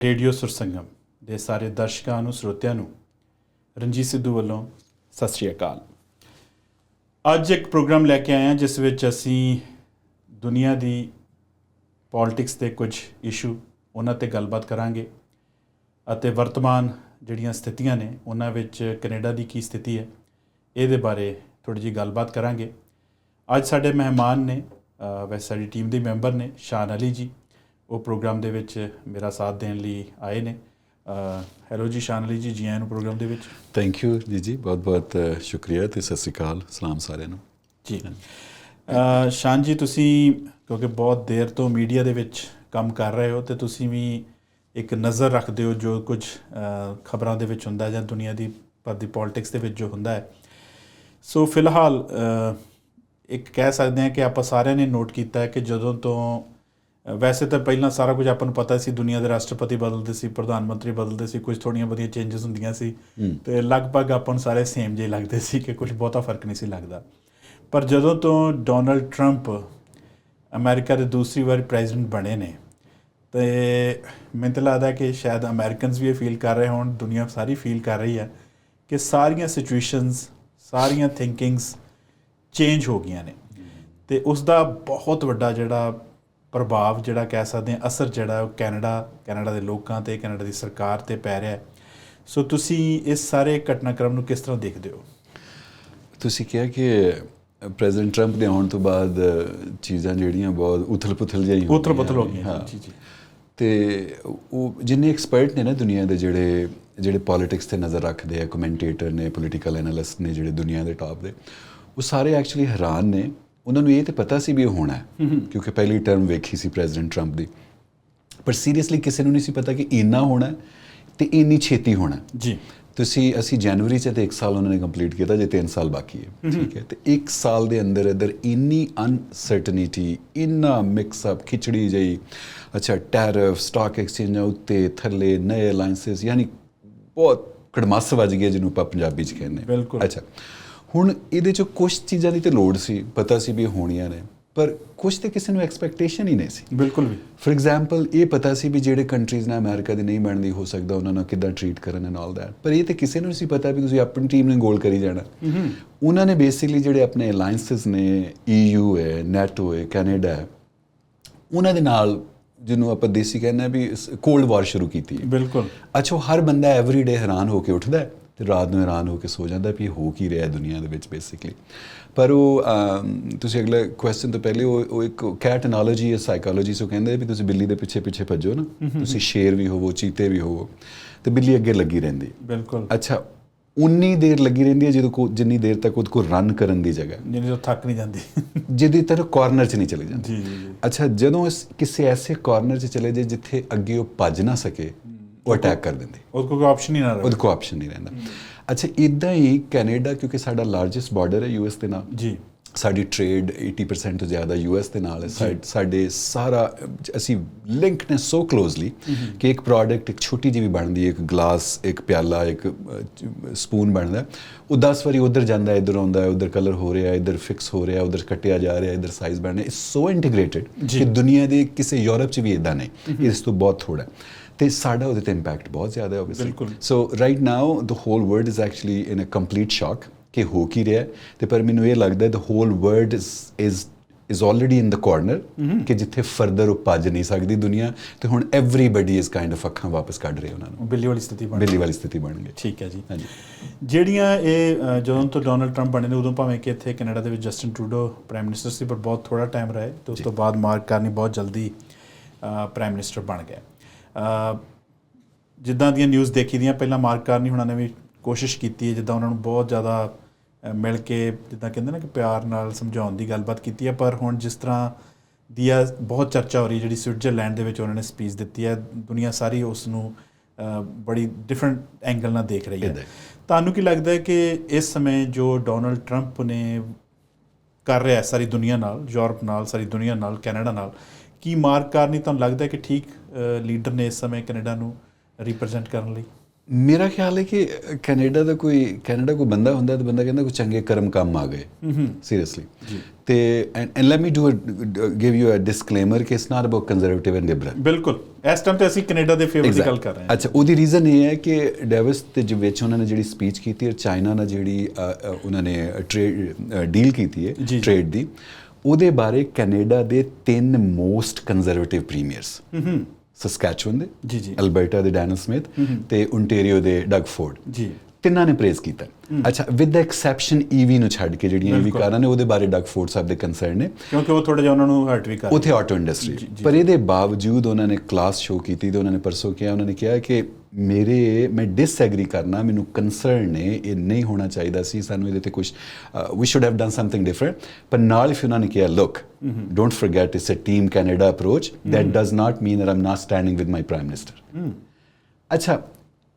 Radio ਸੁਰਸੰਗਮ ਦੇ ਸਾਰੇ ਦਰਸ਼ਕਾਂ ਨੂੰ, ਸਰੋਤਿਆਂ ਨੂੰ, ਰਣਜੀਤ ਸਿੱਧੂ ਵੱਲੋਂ ਸਤਿ ਸ਼੍ਰੀ ਅਕਾਲ। ਅੱਜ ਇੱਕ ਪ੍ਰੋਗਰਾਮ ਲੈ ਕੇ ਆਏ ਹਾਂ, ਜਿਸ ਵਿੱਚ ਅਸੀਂ ਦੁਨੀਆ ਦੀ ਪੋਲਿਟਿਕਸ ਦੇ ਕੁਝ ਇਸ਼ੂ ਉਹਨਾਂ ਤੇ ਗੱਲਬਾਤ ਕਰਾਂਗੇ ਅਤੇ ਵਰਤਮਾਨ ਜਿਹੜੀਆਂ ਸਥਿਤੀਆਂ ਨੇ, ਉਹਨਾਂ ਵਿੱਚ ਕੈਨੇਡਾ ਦੀ ਕੀ ਸਥਿਤੀ ਹੈ, ਇਹਦੇ ਬਾਰੇ ਥੋੜੀ ਜਿਹੀ ਗੱਲਬਾਤ ਕਰਾਂਗੇ। ਅੱਜ ਸਾਡੇ ਮਹਿਮਾਨ ਨੇ ਵੈਸੇ ਸਾਡੀ ਟੀਮ ਦੇ ਮੈਂਬਰ ਨੇ, ਸ਼ਾਨ ਅਲੀ ਜੀ। ਉਹ ਪ੍ਰੋਗਰਾਮ ਦੇ ਵਿੱਚ ਮੇਰਾ ਸਾਥ ਦੇਣ ਲਈ ਆਏ ਨੇ। ਹੈਲੋ ਜੀ ਸ਼ਾਨ ਅਲੀ ਜੀ ਜੀ ਆਇਆਂ ਨੂੰ ਪ੍ਰੋਗਰਾਮ ਦੇ ਵਿੱਚ। ਥੈਂਕ ਯੂ ਜੀ ਜੀ। ਬਹੁਤ ਬਹੁਤ ਸ਼ੁਕਰੀਆ ਤੇ ਸਤਿ ਸ੍ਰੀ ਅਕਾਲ ਸਲਾਮ ਸਾਰਿਆਂ ਨੂੰ। ਜੀ। ਸ਼ਾਨ ਜੀ ਤੁਸੀਂ ਕਿਉਂਕਿ ਬਹੁਤ ਦੇਰ ਤੋਂ ਮੀਡੀਆ ਦੇ ਵਿੱਚ ਕੰਮ ਕਰ ਰਹੇ ਹੋ ਤੇ ਤੁਸੀਂ ਵੀ ਇੱਕ ਨਜ਼ਰ ਰੱਖਦੇ ਹੋ ਜੋ ਕੁਝ ਖਬਰਾਂ ਦੇ ਵਿੱਚ ਹੁੰਦਾ ਜਾਂ ਦੁਨੀਆ ਦੀ ਪਰ ਦੀ ਪੋਲਿਟਿਕਸ ਦੇ ਵਿੱਚ ਜੋ ਹੁੰਦਾ ਹੈ। ਸੋ ਫਿਲਹਾਲ ਇੱਕ ਕਹਿ ਸਕਦੇ ਹਾਂ ਕਿ ਆਪਾਂ ਸਾਰਿਆਂ ਨੇ ਨੋਟ ਕੀਤਾ ਹੈ ਕਿ ਜਦੋਂ ਤੋਂ ਵੈਸੇ ਤਾਂ ਪਹਿਲਾਂ ਸਾਰਾ ਕੁਝ ਆਪਾਂ ਨੂੰ ਪਤਾ ਸੀ ਦੁਨੀਆ ਦੇ ਰਾਸ਼ਟਰਪਤੀ ਬਦਲਦੇ ਸੀ ਪ੍ਰਧਾਨ ਮੰਤਰੀ ਬਦਲਦੇ ਸੀ ਕੁਝ ਥੋੜੀਆਂ ਬਹੁਤੀਆਂ ਚੇਂਜਸ ਹੁੰਦੀਆਂ ਸੀ ਤੇ ਲਗਭਗ ਆਪਾਂ ਨੂੰ ਸਾਰੇ ਸੇਮ ਜਿਹੇ ਲੱਗਦੇ ਸੀ ਕਿ ਕੁਝ ਬਹੁਤਾ ਫ਼ਰਕ ਨਹੀਂ ਸੀ ਲੱਗਦਾ। ਪਰ ਜਦੋਂ ਤੋਂ ਡੋਨਲਡ ਟਰੰਪ ਅਮਰੀਕਾ ਦੇ ਦੂਸਰੀ ਵਾਰ ਪ੍ਰੈਜ਼ੀਡੈਂਟ ਬਣੇ ਨੇ ਤੇ ਮੈਨੂੰ ਤਾਂ ਲੱਗਦਾ ਕਿ ਸ਼ਾਇਦ ਅਮਰੀਕਨਸ ਵੀ ਇਹ ਫੀਲ ਕਰ ਰਹੇ ਹੋਣ ਦੁਨੀਆ ਸਾਰੀ ਫੀਲ ਕਰ ਰਹੀ ਹੈ ਕਿ ਸਾਰੀਆਂ ਸਿਚੁਏਸ਼ਨਸ ਸਾਰੀਆਂ ਥਿੰਕਿੰਗਸ ਚੇਂਜ ਹੋ ਗਈਆਂ ਨੇ। ਤੇ ਉਸ ਦਾ ਬਹੁਤ ਵੱਡਾ ਜਿਹੜਾ ਪ੍ਰਭਾਵ ਜਿਹੜਾ ਕਹਿ ਸਕਦੇ ਹਾਂ ਅਸਰ ਜਿਹੜਾ ਉਹ ਕੈਨੇਡਾ ਕੈਨੇਡਾ ਦੇ ਲੋਕਾਂ ਤੇ ਕੈਨੇਡਾ ਦੀ ਸਰਕਾਰ ਤੇ ਪੈ ਰਿਹਾ ਹੈ। ਸੋ ਤੁਸੀਂ ਇਸ ਸਾਰੇ ਘਟਨਾਕ੍ਰਮ ਨੂੰ ਕਿਸ ਤਰ੍ਹਾਂ ਦੇਖਦੇ ਹੋ? ਤੁਸੀਂ ਕਿਹਾ ਕਿ ਪ੍ਰੈਜ਼ੀਡੈਂਟ ਟਰੰਪ ਦੇ ਆਉਣ ਤੋਂ ਬਾਅਦ ਚੀਜ਼ਾਂ ਜਿਹੜੀਆਂ ਬਹੁਤ ਉਥਲ-ਪੁਥਲ ਜਿਹੀਆਂ ਹੋ ਉਥਲ-ਪੁਥਲ ਹੋ ਗਈਆਂ। ਜੀ ਜੀ। ਤੇ ਉਹ ਜਿੰਨੇ ਐਕਸਪਰਟ ਨੇ ਨਾ ਦੁਨੀਆ ਦੇ ਜਿਹੜੇ ਜਿਹੜੇ ਪੋਲਿਟਿਕਸ ਤੇ ਨਜ਼ਰ ਰੱਖਦੇ ਆ ਕਮੈਂਟੇਟਰ ਨੇ ਪੋਲਿਟੀਕਲ ਐਨਾਲਿਸਟ ਨੇ ਜਿਹੜੇ ਦੁਨੀਆ ਦੇ ਟਾਪ ਦੇ ਉਹ ਸਾਰੇ ਐਕਚੁਅਲੀ ਹੈਰਾਨ ਨੇ ਉਹਨਾਂ ਨੂੰ ਇਹ ਤੇ ਪਤਾ ਸੀ ਵੀ ਇਹ ਹੋਣਾ ਹੈ ਕਿਉਂਕਿ ਪਹਿਲੀ ਟਰਮ ਵੇਖੀ ਸੀ ਪ੍ਰੈਜ਼ੀਡੈਂਟ ਟਰੰਪ ਦੀ। ਪਰ ਸੀਰੀਅਸਲੀ ਕਿਸੇ ਨੂੰ ਨਹੀਂ ਸੀ ਪਤਾ ਕਿ ਇੰਨਾ ਹੋਣਾ ਤੇ ਇੰਨੀ ਛੇਤੀ ਹੋਣਾ। ਜੀ। ਤੁਸੀਂ ਅਸੀਂ ਜਨਵਰੀ ਚ ਤੇ 1 ਸਾਲ ਉਹਨਾਂ ਨੇ ਕੰਪਲੀਟ ਕੀਤਾ ਜੇ 3 ਸਾਲ ਬਾਕੀ ਹੈ। ਠੀਕ ਹੈ? ਤੇ 1 ਸਾਲ ਦੇ ਅੰਦਰ ਅੰਦਰ ਇੰਨੀ ਅਨਸਰਟਨਿਟੀ ਇੰਨਾ ਮਿਕਸ ਅਪ ਖਿਚੜੀ ਜਈ ਅੱਛਾ ਟੈਰਿਫ ਸਟਾਕ ਐਕਸਚੇਂਜਾਂ ਉੱਤੇ ਥੱਲੇ ਨਏ ਅਲਾਈਅੰਸਸ ਯਾਨੀ ਬਹੁਤ ਕੜਮੱਸ ਵੱਜ ਗਿਆ ਜਿਹਨੂੰ ਆਪਾਂ ਪੰਜਾਬੀ ਚ ਕਹਿੰਦੇ। ਅੱਛਾ। ਹੁਣ ਇਹਦੇ ਚ ਕੁਝ ਚੀਜ਼ਾਂ ਦੀ ਤੇ ਲੋੜ ਸੀ ਪਤਾ ਸੀ ਵੀ ਹੋਣੀਆਂ ਨੇ ਪਰ ਕੁਝ ਤੇ ਕਿਸੇ ਨੂੰ ਐਕਸਪੈਕਟੇਸ਼ਨ ਹੀ ਨਹੀਂ ਸੀ। ਬਿਲਕੁਲ ਵੀ। ਫੋਰ ਐਗਜ਼ਾਮਪਲ ਇਹ ਪਤਾ ਸੀ ਵੀ ਜਿਹੜੇ ਕੰਟਰੀਜ਼ ਨਾਲ ਅਮਰੀਕਾ ਦੇ ਨਹੀਂ ਬਣਦੀ ਹੋ ਸਕਦਾ ਉਹਨਾਂ ਨਾਲ ਕਿੱਦਾਂ ਟਰੀਟ ਕਰਨ ਐਂਡ ਆਲ ਦੈਟ ਪਰ ਇਹ ਤੇ ਕਿਸੇ ਨੂੰ ਨਹੀਂ ਸੀ ਪਤਾ ਵੀ ਤੁਸੀਂ ਆਪਣੀ ਟੀਮ ਨੂੰ ਗੋਲ ਕਰੀ ਜਾਣਾ। ਉਹਨਾਂ ਨੇ ਬੇਸਿਕਲੀ ਜਿਹੜੇ ਆਪਣੇ ਅਲਾਈਅੰਸਸ ਨੇ EU ਹੈ ਨੈਟੋ ਹੈ ਕੈਨੇਡਾ ਹੈ ਉਹਨਾਂ ਦੇ ਨਾਲ ਜਿਹਨੂੰ ਆਪਾਂ ਦੇਸੀ ਕਹਿੰਦੇ ਆ ਵੀ ਕੋਲਡ ਵਾਰ ਸ਼ੁਰੂ ਕੀਤੀ ਹੈ। ਬਿਲਕੁਲ। ਅੱਛਾ ਹਰ ਬੰਦਾ ਐਵਰੀ ਡੇ ਹੈਰਾਨ ਹੋ ਕੇ ਉੱਠਦਾ ਹੈ। ਤੇ ਰਾਤ ਨੂੰ ਹੈਰਾਨ ਹੋ ਕੇ ਸੋ ਜਾਂਦਾ ਵੀ ਹੋ ਕੀ ਰਿਹਾ ਹੈ ਦੁਨੀਆ ਦੇ ਵਿੱਚ ਬੇਸਿਕਲੀ ਪਰ ਉਹ ਤੁਸੀਂ ਅਗਲੇ ਕੁਐਸਚਨ ਤੋਂ ਪਹਿਲੇ ਉਹ ਉਹ ਇੱਕ ਕੈਟ ਐਨਾਲੋਜੀ ਹੈ ਸਾਈਕੋਲੋਜੀ ਸੋ ਕਹਿੰਦੇ ਵੀ ਤੁਸੀਂ ਬਿੱਲੀ ਦੇ ਪਿੱਛੇ ਪਿੱਛੇ ਭੱਜੋ ਨਾ ਤੁਸੀਂ ਸ਼ੇਰ ਵੀ ਹੋਵੋ ਚੀਤੇ ਵੀ ਹੋਵੋ ਤੇ ਬਿੱਲੀ ਅੱਗੇ ਲੱਗੀ ਰਹਿੰਦੀ। ਬਿਲਕੁਲ। ਅੱਛਾ ਉਨੀ ਦੇਰ ਲੱਗੀ ਰਹਿੰਦੀ ਹੈ ਜਦੋਂ ਕੋ ਜਿੰਨੀ ਦੇਰ ਤੱਕ ਉਹਦੇ ਕੋਲ ਰਨ ਕਰਨ ਦੀ ਜਗ੍ਹਾ। ਹੈ। ਜਿਹਨੇ ਤੋਂ ਥੱਕ ਨਹੀਂ ਜਾਂਦੀ। ਜਿਹਦੀ ਤਰ੍ਹਾਂ ਕਾਰਨਰ 'ਚ ਨਹੀਂ ਚਲੇ ਜਾਂਦੀ। ਜੀ ਜੀ ਅੱਛਾ ਜਦੋਂ ਇਸ ਕਿਸੇ ਐਸੇ ਕਾਰਨਰ 'ਚ ਚਲੇ ਜੇ ਜਿੱਥੇ ਅੱਗੇ ਉਹ ਭੱਜ ਨਾ ਸਕੇ ਉਹ ਅਟੈਕ ਕਰ ਦਿੰਦੀ। ਉਹਦੇ ਕੋਲ ਕੋਈ ਆਪਸ਼ਨ ਹੀ ਨਾ ਰਹੇ। ਉਹਦੇ ਕੋਲ ਆਪਸ਼ਨ ਨਹੀਂ ਰਹਿੰਦਾ। ਅੱਛਾ ਇਦਾਂ ਹੀ ਕੈਨੇਡਾ ਕਿਉਂਕਿ ਸਾਡਾ ਲਾਰਜੈਸਟ ਬਾਰਡਰ ਹੈ ਯੂਐਸ ਦੇ ਨਾਲ। ਜੀ। ਸਾਡੀ ਟ੍ਰੇਡ 80% ਤੋਂ ਜ਼ਿਆਦਾ ਯੂਐਸ ਦੇ ਨਾਲ ਹੈ। ਸਾਡੇ ਸਾਰਾ ਅਸੀਂ ਲਿੰਕਡ ਨੇ ਸੋ ਕਲੋਜ਼ਲੀ ਕਿ ਇੱਕ ਪ੍ਰੋਡਕਟ ਇੱਕ ਛੋਟੀ ਜਿਹੀ ਵੀ ਬਣਦੀ ਹੈ ਇੱਕ ਗਲਾਸ ਇੱਕ ਪਿਆਲਾ ਇੱਕ ਸਪੂਨ ਬਣਦਾ। ਉਹ 10 ਵਾਰੀ ਉਧਰ ਜਾਂਦਾ ਹੈ ਇਧਰ ਆਉਂਦਾ ਹੈ ਉਧਰ ਕਲਰ ਹੋ ਰਿਹਾ ਇਧਰ ਫਿਕਸ ਹੋ ਰਿਹਾ ਉਧਰ ਕੱਟਿਆ ਜਾ ਰਿਹਾ ਇਧਰ ਸਾਈਜ਼ ਬਣ ਰਿਹਾ। It's so integrated. ਕਿ ਦੁਨੀਆ ਦੇ ਕਿਸੇ ਯੂਰਪ 'ਚ ਵੀ ਇਦਾਂ ਨਹੀਂ। ਇਸ ਤੋਂ ਬਹੁਤ ਥੋੜਾ ਹੈ। ਤੇ ਸਾਡਾ ਉਹਦੇ ਤੇ ਇੰਪੈਕਟ ਬਹੁਤ ਜ਼ਿਆਦਾ ਹੈ obviously. So right now the whole world is actually in a complete shock ਕਿ ਹੋ ਕੀ ਰਿਹਾ। ਤੇ ਪਰ ਮੈਨੂੰ ਇਹ ਲੱਗਦਾ the whole world is is already in the corner ਕਿ ਜਿੱਥੇ ਫਰਦਰ ਉਹ ਭੱਜ ਨਹੀਂ ਸਕਦੀ ਦੁਨੀਆ। ਤੇ ਹੁਣ ਐਵਰੀਬਾਡੀ ਇਜ਼ ਕਾਈਂਡ ਆਫ ਅੱਖਾਂ ਵਾਪਸ ਕੱਢ ਰਹੇ ਉਹਨਾਂ ਨੂੰ। ਬਿੱਲੀ ਵਾਲੀ ਸਥਿਤੀ ਬਣ ਬਿੱਲੀ ਵਾਲੀ ਸਥਿਤੀ ਬਣ ਗਈ। ਠੀਕ ਹੈ ਜੀ। ਹਾਂਜੀ। ਜਿਹੜੀਆਂ ਇਹ ਜਦੋਂ ਤੋਂ ਡੋਨਲਡ ਟਰੰਪ ਬਣੇ ਨੇ ਉਦੋਂ ਭਾਵੇਂ ਕਿ ਇੱਥੇ ਕੈਨੇਡਾ ਦੇ ਵਿੱਚ ਜਸਟਿਨ ਟਰੂਡੋ ਪ੍ਰਾਈਮ ਮਿਨਿਸਟਰ ਸੀ ਪਰ ਬਹੁਤ ਥੋੜਾ ਟਾਈਮ ਰਹੇ ਤੇ ਉਸ ਤੋਂ ਬਾਅਦ ਮਾਰਕ ਕਾਰਨੀ ਬਹੁਤ ਜਲਦੀ ਪ੍ਰਾਈਮ ਮਿਨਿਸਟਰ ਬਣ ਗਏ। ਜਿੱਦਾਂ ਦੀਆਂ ਨਿਊਜ਼ ਦੇਖੀ ਦੀਆਂ ਪਹਿਲਾਂ ਮਾਰਕ ਕਾਰਨੀ ਹੁਣਾਂ ਨੇ ਵੀ ਕੋਸ਼ਿਸ਼ ਕੀਤੀ ਹੈ ਜਿੱਦਾਂ ਉਹਨਾਂ ਨੂੰ ਬਹੁਤ ਜ਼ਿਆਦਾ ਮਿਲ ਕੇ ਜਿੱਦਾਂ ਕਹਿੰਦੇ ਨਾ ਕਿ ਪਿਆਰ ਨਾਲ ਸਮਝਾਉਣ ਦੀ ਗੱਲਬਾਤ ਕੀਤੀ ਹੈ ਪਰ ਹੁਣ ਜਿਸ ਤਰ੍ਹਾਂ ਦੀ ਆ ਬਹੁਤ ਚਰਚਾ ਹੋ ਰਹੀ ਜਿਹੜੀ ਸਵਿਟਜ਼ਰਲੈਂਡ ਦੇ ਵਿੱਚ ਉਹਨਾਂ ਨੇ ਸਪੀਚ ਦਿੱਤੀ ਹੈ ਦੁਨੀਆ ਸਾਰੀ ਉਸ ਨੂੰ ਬੜੀ ਡਿਫਰੈਂਟ ਐਂਗਲ ਨਾਲ ਦੇਖ ਰਹੀ ਹੈ। ਤੁਹਾਨੂੰ ਕੀ ਲੱਗਦਾ ਹੈ ਕਿ ਇਸ ਸਮੇਂ ਜੋ ਡੋਨਲਡ ਟਰੰਪ ਨੇ ਕਰ ਰਿਹਾ ਹੈ ਸਾਰੀ ਦੁਨੀਆ ਨਾਲ ਯੂਰਪ ਨਾਲ ਸਾਰੀ ਦੁਨੀਆ ਨਾਲ ਕੈਨੇਡਾ ਨਾਲ ਕੀ ਮਾਰਕ ਕਾਰਨੀ ਤੁਹਾਨੂੰ ਲੱਗਦਾ ਹੈ ਕਿ ਠੀਕ ਲੀਡਰ ਨੇ ਇਸ ਸਮੇਂ ਕੈਨੇਡਾ ਨੂੰ ਰਿਪਰੈਜ਼ੈਂਟ ਕਰਨ ਲਈ? ਮੇਰਾ ਖਿਆਲ ਹੈ ਕਿ ਕੈਨੇਡਾ ਦਾ ਕੋਈ ਕੈਨੇਡਾ ਕੋਈ ਬੰਦਾ ਹੁੰਦਾ ਤਾਂ ਬੰਦਾ ਕਹਿੰਦਾ ਕੋਈ ਚੰਗੇ ਕਰਮ ਕੰਮ ਆ ਗਏ। ਸੀਰੀਅਸਲੀ ਤੇ and let me do give you a disclaimer ਕਿ it's not about conservative and liberal ਬਿਲਕੁਲ। ਇਸ ਟਾਈਮ ਤੇ ਅਸੀਂ ਕੈਨੇਡਾ ਦੇ ਫੇਵਰ ਦੀ ਗੱਲ ਕਰ ਰਹੇ ਹਾਂ। ਅੱਛਾ ਉਹਦੀ ਰੀਜ਼ਨ ਇਹ ਹੈ ਕਿ ਡੇਵਿਸ ਤੇ ਜਿ- ਵਿੱਚ ਉਹਨਾਂ ਨੇ ਜਿਹੜੀ ਸਪੀਚ ਕੀਤੀ ਹੈ ਚਾਈਨਾ ਨਾਲ ਜਿਹੜੀ ਉਹਨਾਂ ਨੇ ਟ੍ਰੇਡ ਡੀਲ ਕੀਤੀ ਹੈ। ਟ੍ਰੇਡ ਦੀ ਉਹਦੇ ਬਾਰੇ ਕੈਨੇਡਾ ਦੇ ਤਿੰਨ ਮੋਸਟ ਕੰਜ਼ਰਵੇਟਿਵ ਪ੍ਰੀਮੀਅਰਸ ਹੂੰ ਸਸਕੈਚੁਅਨ ਦੇ ਜੀ, ਜੀ। ਅਲਬਰਟਾ ਦੇ ਡੈਨਲ ਸਮਿਥ ਤੇ ਓਨਟਾਰੀਓ ਦੇ ਡਗ ਫੋਰਡ ਜੀ। ਤਿੰਨਾਂ ਨੇ ਪ੍ਰੇਜ਼ ਕੀਤਾ। ਅੱਛਾ ਵਿਦ ਦ ਐਕਸੈਪਸ਼ਨ ਈਵੀ ਨੂੰ ਛੱਡ ਕੇ ਜਿਹੜੀਆਂ ਈਵੀ। ਕਾਰਾਂ ਨੇ ਉਹਦੇ ਬਾਰੇ ਡਗ ਫੋਰਡ ਸਾਹਿਬ ਦੇ ਕੰਸਰਨ ਨੇ। ਕਿਉਂਕਿ ਉਹ ਥੋੜਾ ਜਿਹਾ ਉਹਨਾਂ ਨੂੰ ਹਰਟ ਵੀ ਕਰ ਉਥੇ ਆਟੋ ਇੰਡਸਟਰੀ ਪਰ ਇਹਦੇ ਬਾਵਜੂਦ ਉਹਨਾਂ ਨੇ ਕਲਾਸ ਸ਼ੋ ਕੀਤੀ ਤੇ ਉਹਨਾਂ ਨੇ ਪਰਸੋਂ ਕਿਹਾ ਉਹਨਾਂ ਨੇ ਕਿਹਾ ਕਿ ਮੇਰੇ ਮੈਂ ਡਿਸਐਗਰੀ ਕਰਨਾ ਮੈਨੂੰ ਕੰਸਰਨ ਨੇ ਇਹ ਨਹੀਂ ਹੋਣਾ ਚਾਹੀਦਾ ਸੀ ਸਾਨੂੰ ਇਹਦੇ ਤੇ ਕੁਝ ਵੀ should have done something different ਪਰ ਨਾਲ if ਉਹਨਾਂ ਨੇ ਕਿਹਾ look don't forget it's a team Canada approach that does not mean that i'm not standing with my prime minister. ਅੱਛਾ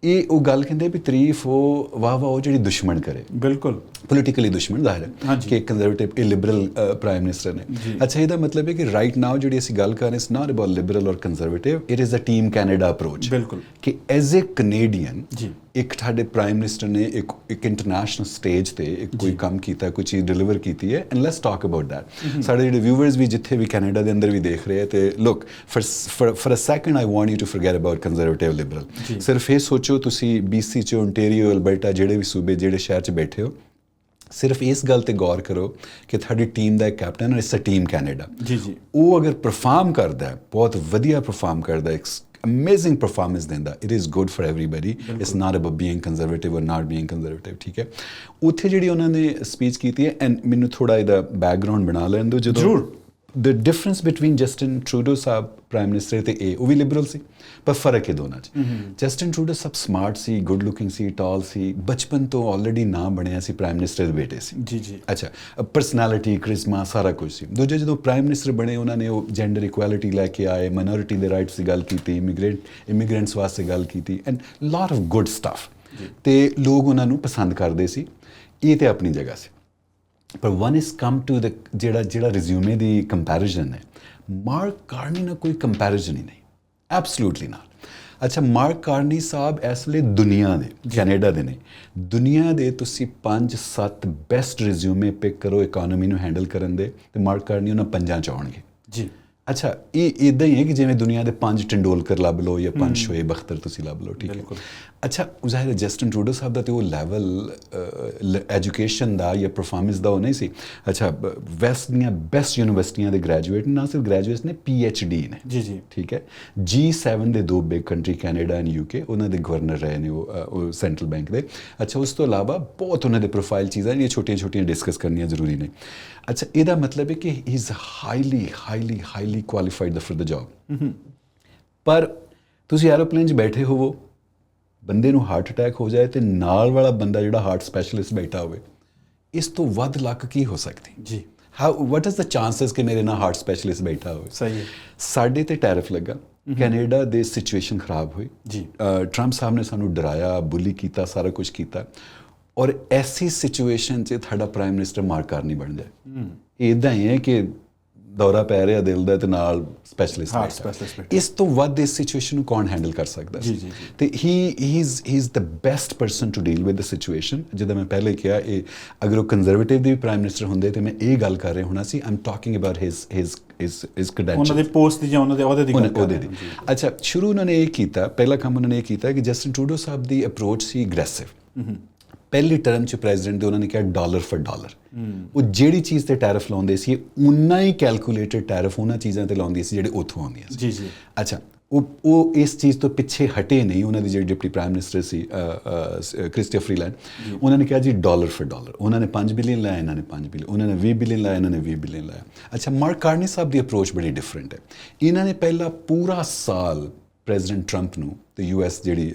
ਇਹ ਉਹ ਗੱਲ ਕਹਿੰਦੇ ਵੀ ਤਾਰੀਫ ਉਹ ਵਾਹ ਵਾਹ ਉਹ ਜਿਹੜੀ ਦੁਸ਼ਮਣ ਕਰੇ ਬਿਲਕੁਲ ਪੋਲੀਟੀਕਲੀ ਦੁਸ਼ਮਣ ਜ਼ਾਹਿਰ ਹੈ। ਕਿ ਕੰਜ਼ਰਵੇਟਿਵ ਇਹ ਲਿਬਰਲ ਪ੍ਰਾਈਮ ਮਿਨਿਸਟਰ ਨੇ ਅੱਛਾ ਇਹਦਾ ਮਤਲਬ ਹੈ ਕਿ ਰਾਈਟ ਨਾਓ ਜਿਹੜੀ ਅਸੀਂ ਗੱਲ ਕਰ ਰਹੇ is not about liberal or conservative it is a team Canada approach ਬਿਲਕੁਲ। ਕਿ ਐਜ਼ ਅ ਕੈਨੇਡੀਅਨ ਜੀ। ਇੱਕ ਸਾਡੇ ਪ੍ਰਾਈਮ ਮਿਨਿਸਟਰ ਨੇ ਇੱਕ ਇੱਕ ਇੰਟਰਨੈਸ਼ਨਲ ਸਟੇਜ ਤੇ ਇੱਕ ਕੋਈ ਕੰਮ ਕੀਤਾ ਕੋਈ ਚੀਜ਼ ਡਿਲੀਵਰ ਕੀਤੀ ਹੈ and let's talk about that ਸਾਡੇ ਜਿਹੜੇ ਵਿਊਅਰਸ ਵੀ ਜਿੱਥੇ ਵੀ ਕੈਨੇਡਾ ਦੇ ਅੰਦਰ ਵੀ ਦੇਖ ਰਹੇ ਆ ਤੇ look for for a second I want you to forget about conservative liberal ਸਿਰਫ ਇਹ ਸੋਚੋ ਤੁਸੀਂ BC ਚ ਓਨਟਾਰੀਓ ਅਲਬਰਟਾ ਜਿਹੜੇ ਵੀ ਸੂਬੇ ਜਿਹੜੇ ਸ਼ਹਿਰ ਚ ਬੈਠੇ ਹੋ ਸਿਰਫ ਇਸ ਗੱਲ ਤੇ ਗੌਰ ਕਰੋ ਕਿ ਤੁਹਾਡੀ ਟੀਮ ਦਾ ਇੱਕ ਕੈਪਟਨ ਹੈ ਇਟਸ ਅ ਟੀਮ ਕੈਨੇਡਾ ਜੀ ਜੀ। ਉਹ ਅਗਰ ਪਰਫਾਰਮ ਕਰਦਾ ਹੈ ਬਹੁਤ ਵਧੀਆ ਪਰਫਾਰਮ ਕਰਦਾ ਹੈ amazing performance ਦਿੰਦਾ it is good for everybody it's not about being conservative or not being conservative ਠੀਕ ਹੈ ਉੱਥੇ ਜਿਹੜੀ ਉਹਨਾਂ ਨੇ ਸਪੀਚ ਕੀਤੀ ਹੈ ਐਂਡ ਮੈਨੂੰ ਥੋੜਾ ਇਹਦਾ ਬੈਕਗ੍ਰਾਉਂਡ ਬਣਾ ਲੈਣ ਦਿਓ ਜਦੋਂ ਜ਼ਰੂਰ the difference between Justin Trudeau Sahib prime minister ਤੇ ਇਹ ਉਹ ਵੀ ਲਿਬਰਲ ਸੀ ਪਰ ਫ਼ਰਕ ਹੈ ਦੋਨਾਂ 'ਚ ਜਸਟਿਨ ਟਰੂਡੋ ਸਭ ਸਮਾਰਟ ਸੀ ਗੁੱਡ ਲੁਕਿੰਗ ਸੀ ਟਾਲ ਸੀ ਬਚਪਨ ਤੋਂ ਆਲਰੇਡੀ ਨਾਮ ਬਣਿਆ ਸੀ ਪ੍ਰਾਈਮ ਮਿਨਿਸਟਰ ਦੇ ਬੇਟੇ ਸੀ। ਜੀ ਜੀ। ਅੱਛਾ ਪਰਸਨੈਲਿਟੀ ਕ੍ਰਿਸਮਾ ਸਾਰਾ ਕੁਝ ਸੀ। ਦੂਜੇ ਜਦੋਂ ਪ੍ਰਾਈਮ ਮਿਨਿਸਟਰ ਬਣੇ ਉਹਨਾਂ ਨੇ ਉਹ ਜੈਂਡਰ ਇਕੁਐਲਿਟੀ ਲੈ ਕੇ ਆਏ ਮਾਈਨੋਰਿਟੀ ਦੇ ਰਾਈਟਸ ਦੀ ਗੱਲ ਕੀਤੀ ਇਮੀਗ੍ਰੈਂਟ ਇਮੀਗ੍ਰੈਂਟਸ ਵਾਸਤੇ ਗੱਲ ਕੀਤੀ and lot of good stuff ਤੇ ਲੋਕ ਉਹਨਾਂ ਨੂੰ ਪਸੰਦ ਕਰਦੇ ਸੀ। ਇਹ ਤੇ ਆਪਣੀ ਜਗ੍ਹਾ ਸੀ। ਪਰ one is come to the ਜਿਹੜਾ ਜਿਹੜਾ ਰਿਜ਼ਿਊਮੇ ਦੀ ਕੰਪੈਰੀਜ਼ਨ ਹੈ। ਮਾਰਕ ਕਾਰਨੀ ਨਾਲ ਕੋਈ ਕੰਪੈਰੀਜ਼ਨ ਹੀ ਨਹੀਂ। ਐਬਸੋਲੂਟਲੀ ਨਾਟ ਅੱਛਾ ਮਾਰਕ ਕਾਰਨੀ ਸਾਹਿਬ ਇਸ ਵੇਲੇ ਦੁਨੀਆ ਦੇ ਕੈਨੇਡਾ ਦੇ ਨੇ। ਦੁਨੀਆ ਦੇ ਤੁਸੀਂ 5-7 ਬੈਸਟ ਰਿਜ਼ਿਊਮੇ ਪਿਕ ਕਰੋ ਇਕਨੋਮੀ ਨੂੰ ਹੈਂਡਲ ਕਰਨ ਦੇ ਤੇ ਮਾਰਕ ਕਾਰਨੀ ਉਹਨਾਂ ਪੰਜਾਂ ਚ ਆਉਣਗੇ। ਜੀ। ਅੱਛਾ ਇਹ ਇਦਾਂ ਹੀ ਹੈ ਕਿ ਜਿਵੇਂ ਦੁਨੀਆ ਦੇ ਪੰਜ ਟਿੰਡੋਲਕਰ ਲੱਭ ਲਓ ਜਾਂ ਪੰਜ ਸ਼ੋਏਬ ਅਖਤਰ ਤੁਸੀਂ ਲੱਭ ਲਓ ਠੀਕ ਹੈ। ਅੱਛਾ ਜ਼ਾਹਿਰ ਹੈ ਜਸਟਿਨ ਟਰੂਡੋ ਸਾਹਿਬ ਦਾ ਤੇ ਉਹ ਲੈਵਲ ਐਜੂਕੇਸ਼ਨ ਦਾ ਜਾਂ ਪਰਫਾਰਮੈਂਸ ਦਾ ਉਹ ਨਹੀਂ ਸੀ। ਅੱਛਾ ਵੈਸਟ ਦੀਆਂ ਬੈਸਟ ਯੂਨੀਵਰਸਿਟੀਆਂ ਦੇ ਗ੍ਰੈਜੂਏਟ ਨਾ ਸਿਰਫ ਗ੍ਰੈਜੂਏਟਸ ਨੇ ਡੀ ਨੇ। ਜੀ ਜੀ। ਠੀਕ ਹੈ? G7 ਦੇ ਦੋ big country Canada and UK ਉਹਨਾਂ ਦੇ ਗਵਰਨਰ ਰਹੇ ਨੇ ਉਹ ਸੈਂਟਰਲ ਬੈਂਕ ਦੇ। ਅੱਛਾ ਉਸ ਤੋਂ ਇਲਾਵਾ ਬਹੁਤ ਉਹਨਾਂ ਦੇ ਪ੍ਰੋਫਾਈਲ ਚੀਜ਼ਾਂ ਨੇ ਛੋਟੀਆਂ ਛੋਟੀਆਂ ਡਿਸਕਸ ਕਰਨੀਆਂ ਜ਼ਰੂਰੀ ਨੇ। ਅੱਛਾ ਇਹਦਾ ਮਤਲਬ ਹੈ ਕਿ he is highly highly highly qualified for the job ਪਰ ਤੁਸੀਂ ਐਰੋਪਲੇਨ 'ਚ ਬੈਠੇ ਹੋਵੋ ਬੰਦੇ ਨੂੰ ਹਾਰਟ ਅਟੈਕ ਹੋ ਜਾਏ ਤੇ ਨਾਲ ਵਾਲਾ ਬੰਦਾ ਜਿਹੜਾ ਹਾਰਟ ਸਪੈਸ਼ਲਿਸਟ ਬੈਠਾ ਹੋਵੇ ਇਸ ਤੋਂ ਵੱਧ ਲੱਕ ਕੀ ਹੋ ਸਕਦੀ? ਜੀ। How what is the chances ਕਿ ਮੇਰੇ ਨਾਲ ਹਾਰਟ ਸਪੈਸ਼ਲਿਸਟ ਬੈਠਾ ਹੋਵੇ? ਸਹੀ ਹੈ। ਸਾਡੇ ਤੇ ਟੈਰਿਫ ਲੱਗਾ। ਕੈਨੇਡਾ ਦੇ ਸਿਚੁਏਸ਼ਨ ਖਰਾਬ ਹੋਈ। ਜੀ। ਟਰੰਪ ਸਾਹਿਬ ਨੇ ਸਾਨੂੰ ਡਰਾਇਆ ਬੁਲੀ ਕੀਤਾ ਸਾਰਾ ਕੁਝ ਕੀਤਾ। ਔਰ ਐਸੀ ਸਿਚੁਏਸ਼ਨ 'ਚ ਤੁਹਾਡਾ ਪ੍ਰਾਈਮ ਮਿਨਿਸਟਰ ਮਾਰ ਕਰਨੀ ਬਣ ਜਾਏ ਇਹ ਇਦਾਂ ਹੀ ਹੈ ਕਿ ਦੌਰਾ ਪੈ ਰਿਹਾ ਦਿਲ ਦਾ ਤੇ ਨਾਲ ਸਪੈਸ਼ਲਿਸਟ specialist ਬੈਠਾ। ਇਸ ਤੋਂ ਵੱਧ ਇਸ ਸਿਚੁਏਸ਼ਨ ਨੂੰ ਕੌਣ ਹੈਂਡਲ ਕਰ ਸਕਦਾ ਜੀ? ਜੀ, ਜੀ। ਤੇ he he is he is the best person to deal with the situation ਜਿੱਦਾਂ ਮੈਂ ਪਹਿਲੇ ਕਿਹਾ ਇਹ ਅਗਰ ਉਹ ਕੰਜ਼ਰਵੇਟਿਵ ਦੇ ਵੀ ਪ੍ਰਾਈਮ ਮਿਨਿਸਟਰ ਹੁੰਦੇ ਤੇ ਮੈਂ ਇਹ ਗੱਲ ਕਰ ਰਿਹਾ ਹੋਣਾ ਸੀ I'm talking about his his his his ਉਹਨਾਂ ਦੇ ਪੋਸਟ ਦੀ ਜਾਂ ਉਹਨਾਂ ਦੇ ਅਹੁਦੇ ਦੀ ਗੱਲ ਕਰ ਰਹੇ ਹਾਂ। ਅੱਛਾ ਸ਼ੁਰੂ ਉਹਨਾਂ ਨੇ ਇਹ ਕੀਤਾ ਪਹਿਲਾ ਕੰਮ ਉਹਨਾਂ ਨੇ ਇਹ ਕੀਤਾ ਕਿ ਜਸਟਿਨ ਟਰੂਡੋ ਸਾਹਿਬ ਦੀ ਅਪਰੋਚ ਸੀ ਅਗਰੈਸਿਵ ਪਹਿਲੀ ਟਰਮ ਚ ਪ੍ਰੈਜ਼ੀਡੈਂਟ ਦੇ ਉਹਨਾਂ ਨੇ ਕਿਹਾ ਡਾਲਰ ਫॉर ਡਾਲਰ ਉਹ ਜਿਹੜੀ ਚੀਜ਼ ਤੇ ਟੈਰਿਫ ਲਾਉਂਦੇ ਸੀ ਉਨਾ ਹੀ ਕੈਲਕੂਲੇਟਡ ਟੈਰਿਫ ਉਹਨਾਂ ਚੀਜ਼ਾਂ ਤੇ ਲਾਉਂਦੀ ਸੀ ਜਿਹੜੇ ਉੱਥੋਂ ਆਉਂਦੀਆਂ ਸੀ। ਜੀ ਜੀ। ਅੱਛਾ ਉਹ ਉਹ ਇਸ ਚੀਜ਼ ਤੋਂ ਪਿੱਛੇ ਹਟੇ ਨਹੀਂ ਉਹਨਾਂ ਦੀ ਜਿਹੜੀ ਡਿਪਟੀ ਪ੍ਰਾਈਮ ਮਿਨਿਸਟਰ ਸੀ ਕ੍ਰਿਸਟੀਆ ਫਰੀਲੈਂਡ। ਉਹਨਾਂ ਨੇ ਕਿਹਾ ਜੀ ਡਾਲਰ ਫॉर ਡਾਲਰ ਉਹਨਾਂ ਨੇ 5 ਬਿਲੀਅਨ ਲਾਇਆ ਇਹਨਾਂ ਨੇ 5 ਬਿਲੀਅਨ ਉਹਨਾਂ ਨੇ 20 ਬਿਲੀਅਨ ਲਾਇਆ ਇਹਨਾਂ ਨੇ 20 ਬਿਲੀਅਨ ਲਾਇਆ। ਅੱਛਾ ਮਾਰਕ ਕਾਰਨੀ ਸਾਹਿਬ ਦੀ ਅਪਰੋਚ ਬੜੀ ਡਿਫਰੈਂਟ ਹੈ। ਇਹਨਾਂ ਨੇ ਪਹਿਲਾ ਪੂਰਾ ਸਾਲ ਪ੍ਰੈਜ਼ੀਡੈਂਟ ਟਰੰਪ ਨੂੰ ਤੇ ਯੂਐਸ ਜਿਹੜੀ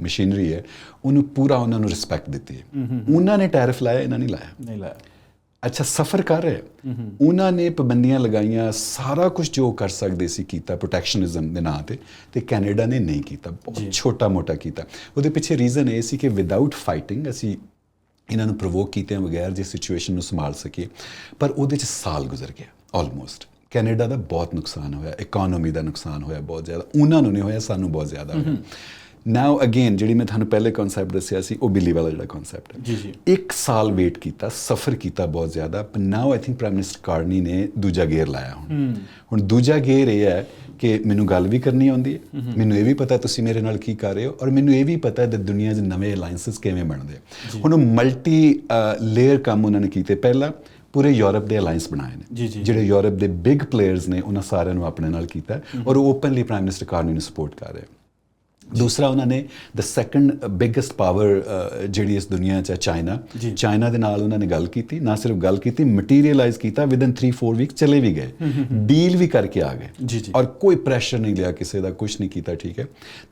ਮਸ਼ੀਨਰੀ ਹੈ ਉਹਨੂੰ ਪੂਰਾ ਉਹਨਾਂ ਨੂੰ ਰਿਸਪੈਕਟ ਦਿੱਤੀ ਹੈ। ਉਹਨਾਂ ਨੇ ਟੈਰਿਫ ਲਾਇਆ ਇਹਨਾਂ ਨਹੀਂ ਲਾਇਆ। ਨਹੀਂ ਲਾਇਆ। ਅੱਛਾ ਸਫਰ ਕਰ ਰਹੇ ਉਹਨਾਂ ਨੇ ਪਾਬੰਦੀਆਂ ਲਗਾਈਆਂ ਸਾਰਾ ਕੁਝ ਜੋ ਕਰ ਸਕਦੇ ਸੀ ਕੀਤਾ ਪ੍ਰੋਟੈਕਸ਼ਨਿਜ਼ਮ ਦੇ ਨਾਂ ਤੇ ਤੇ ਕੈਨੇਡਾ ਨੇ ਨਹੀਂ ਕੀਤਾ। ਬਹੁਤ ਛੋਟਾ ਮੋਟਾ ਕੀਤਾ। ਉਹਦੇ ਪਿੱਛੇ ਰੀਜ਼ਨ ਇਹ ਸੀ ਕਿ ਵਿਦਆਊਟ ਫਾਈਟਿੰਗ ਅਸੀਂ ਇਹਨਾਂ ਨੂੰ ਪ੍ਰੋਵੋਕ ਕੀਤੇ ਬਗੈਰ ਜੇ ਸਿਚੁਏਸ਼ਨ ਨੂੰ ਸੰਭਾਲ ਸਕੀਏ। ਪਰ ਉਹਦੇ ਚ ਸਾਲ ਗੁਜ਼ਰ ਗਿਆ ਆਲਮੋਸਟ ਕੈਨੇਡਾ ਦਾ ਬਹੁਤ ਨੁਕਸਾਨ ਹੋਇਆ ਇਕਨੋਮੀ ਦਾ ਨੁਕਸਾਨ ਹੋਇਆ ਬਹੁਤ ਜ਼ਿਆਦਾ। ਉਹਨਾਂ ਨੂੰ ਨਹੀਂ ਹੋਇਆ ਸਾਨੂੰ ਬਹੁਤ ਜ਼ਿਆਦਾ ਹੋਇਆ। ਨਾਓ ਅਗੇਨ ਜਿਹੜੀ ਮੈਂ ਤੁਹਾਨੂੰ ਪਹਿਲੇ ਕਨਸੈਪਟ ਦੱਸਿਆ ਸੀ ਉਹ ਬਿੱਲੀ ਵਾਲਾ ਜਿਹੜਾ ਕਨਸੈਪਟ ਹੈ। ਜੀ, ਜੀ। ਇੱਕ ਸਾਲ ਵੇਟ ਕੀਤਾ ਸਫਰ ਕੀਤਾ ਬਹੁਤ ਜ਼ਿਆਦਾ ਪਰ now I think prime minister Carney ਨੇ ਦੂਜਾ ਗੇਅਰ ਲਾਇਆ ਹੁਣ। ਹੁਣ ਦੂਜਾ ਗੇਅਰ ਇਹ ਹੈ ਕਿ ਮੈਨੂੰ ਗੱਲ ਵੀ ਕਰਨੀ ਆਉਂਦੀ ਹੈ। ਮੈਨੂੰ ਇਹ ਵੀ ਪਤਾ ਤੁਸੀਂ ਮੇਰੇ ਨਾਲ ਕੀ ਕਰ ਰਹੇ ਹੋ ਔਰ ਮੈਨੂੰ ਇਹ ਵੀ ਪਤਾ ਹੈ ਕਿ ਦੁਨੀਆ 'ਚ ਨਵੇਂ ਅਲਾਈਅੰਸਸ ਕਿਵੇਂ ਬਣਦੇ। ਹੁਣ ਮਲਟੀ ਲੇਅਰ ਕੰਮ ਉਹਨਾਂ ਨੇ ਕੀਤੇ। ਪਹਿਲਾਂ ਪੂਰੇ ਯੂਰਪ ਦੇ ਅਲਾਈਅੰਸ ਬਣਾਏ ਨੇ। ਜਿਹੜੇ ਯੂਰਪ ਦੇ ਬਿਗ ਪਲੇਅਰਸ ਨੇ ਉਹਨਾਂ ਸਾਰਿਆਂ ਨੂੰ ਆਪਣੇ ਨਾਲ ਕੀਤਾ ਔਰ ਉਹ ਓਪਨਲੀ ਪ੍ਰਾਈਮ ਮਿਨਿਸਟਰ ਕਾਰਨੀ ਨੂੰ ਸਪੋਰਟ ਕਰ ਰਹੇ ਦੂਸਰਾ ਉਹਨਾਂ ਨੇ ਦ ਸੈਕੰਡ ਬਿਗੇਸਟ ਪਾਵਰ ਜਿਹੜੀ ਇਸ ਦੁਨੀਆ 'ਚ ਹੈ ਚਾਈਨਾ। ਚਾਈਨਾ ਦੇ ਨਾਲ ਉਹਨਾਂ ਨੇ ਗੱਲ ਕੀਤੀ ਨਾ ਸਿਰਫ ਗੱਲ ਕੀਤੀ ਮਟੀਰੀਅਲਾਈਜ਼ ਕੀਤਾ ਵਿਦਨ 3-4 ਵੀਕ ਚਲੇ ਵੀ ਗਏ। ਡੀਲ ਵੀ ਕਰਕੇ ਆ ਗਏ। ਔਰ ਕੋਈ ਪ੍ਰੈਸ਼ਰ ਨਹੀਂ ਲਿਆ ਕਿਸੇ ਦਾ ਕੁਝ ਨਹੀਂ ਕੀਤਾ ਠੀਕ ਹੈ।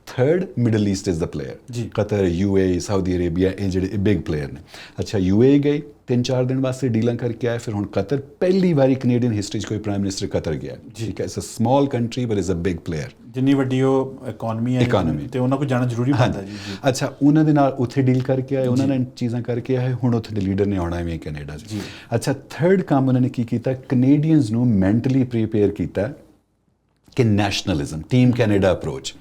Third middle east is the player. Qatar UAE Saudi Arabia ਇਹ ਜਿਹੜੇ ਬਿਗ ਪਲੇਅਰ ਨੇ। ਅੱਛਾ ਯੂਏਈ ਗਏ। ਤਿੰਨ ਚਾਰ ਦਿਨ ਵਾਸਤੇ ਡੀਲਾਂ ਕਰਕੇ ਆਏ ਫਿਰ ਹੁਣ ਕਤਰ ਪਹਿਲੀ ਵਾਰੀ ਕੈਨੇਡੀਅਨ ਹਿਸਟਰੀ 'ਚ ਕੋਈ ਪ੍ਰਾਈਮ ਮਿਨਿਸਟਰ ਕਤਰ ਗਿਆ। ਠੀਕ ਹੈ it's a small country but is a big player ਜਿੰਨੀ ਵੱਡੀ ਉਹ ਇਕਨੋਮੀ ਹੈ। ਤੇ ਉਹਨਾਂ ਕੋਲ ਜਾਣਾ ਜ਼ਰੂਰੀ ਪੈਂਦਾ ਜੀ ਅੱਛਾ ਉਹਨਾਂ ਦੇ ਨਾਲ ਉੱਥੇ ਡੀਲ ਕਰਕੇ ਆਏ ਉਹਨਾਂ ਨੇ ਚੀਜ਼ਾਂ ਕਰਕੇ ਆਏ ਹੁਣ ਉੱਥੇ ਦੇ ਲੀਡਰ ਨੇ ਆਉਣਾ ਹੈ ਕੈਨੇਡਾ 'ਚ। ਜੀ। ਅੱਛਾ ਥਰਡ ਕੰਮ ਉਹਨਾਂ ਨੇ ਕੀ ਕੀਤਾ? ਕੈਨੇਡੀਅਨਸ ਨੂੰ ਮੈਂਟਲੀ ਪ੍ਰੀਪੇਅਰ ਕੀਤਾ। ਕਿ nationalism team Canada approach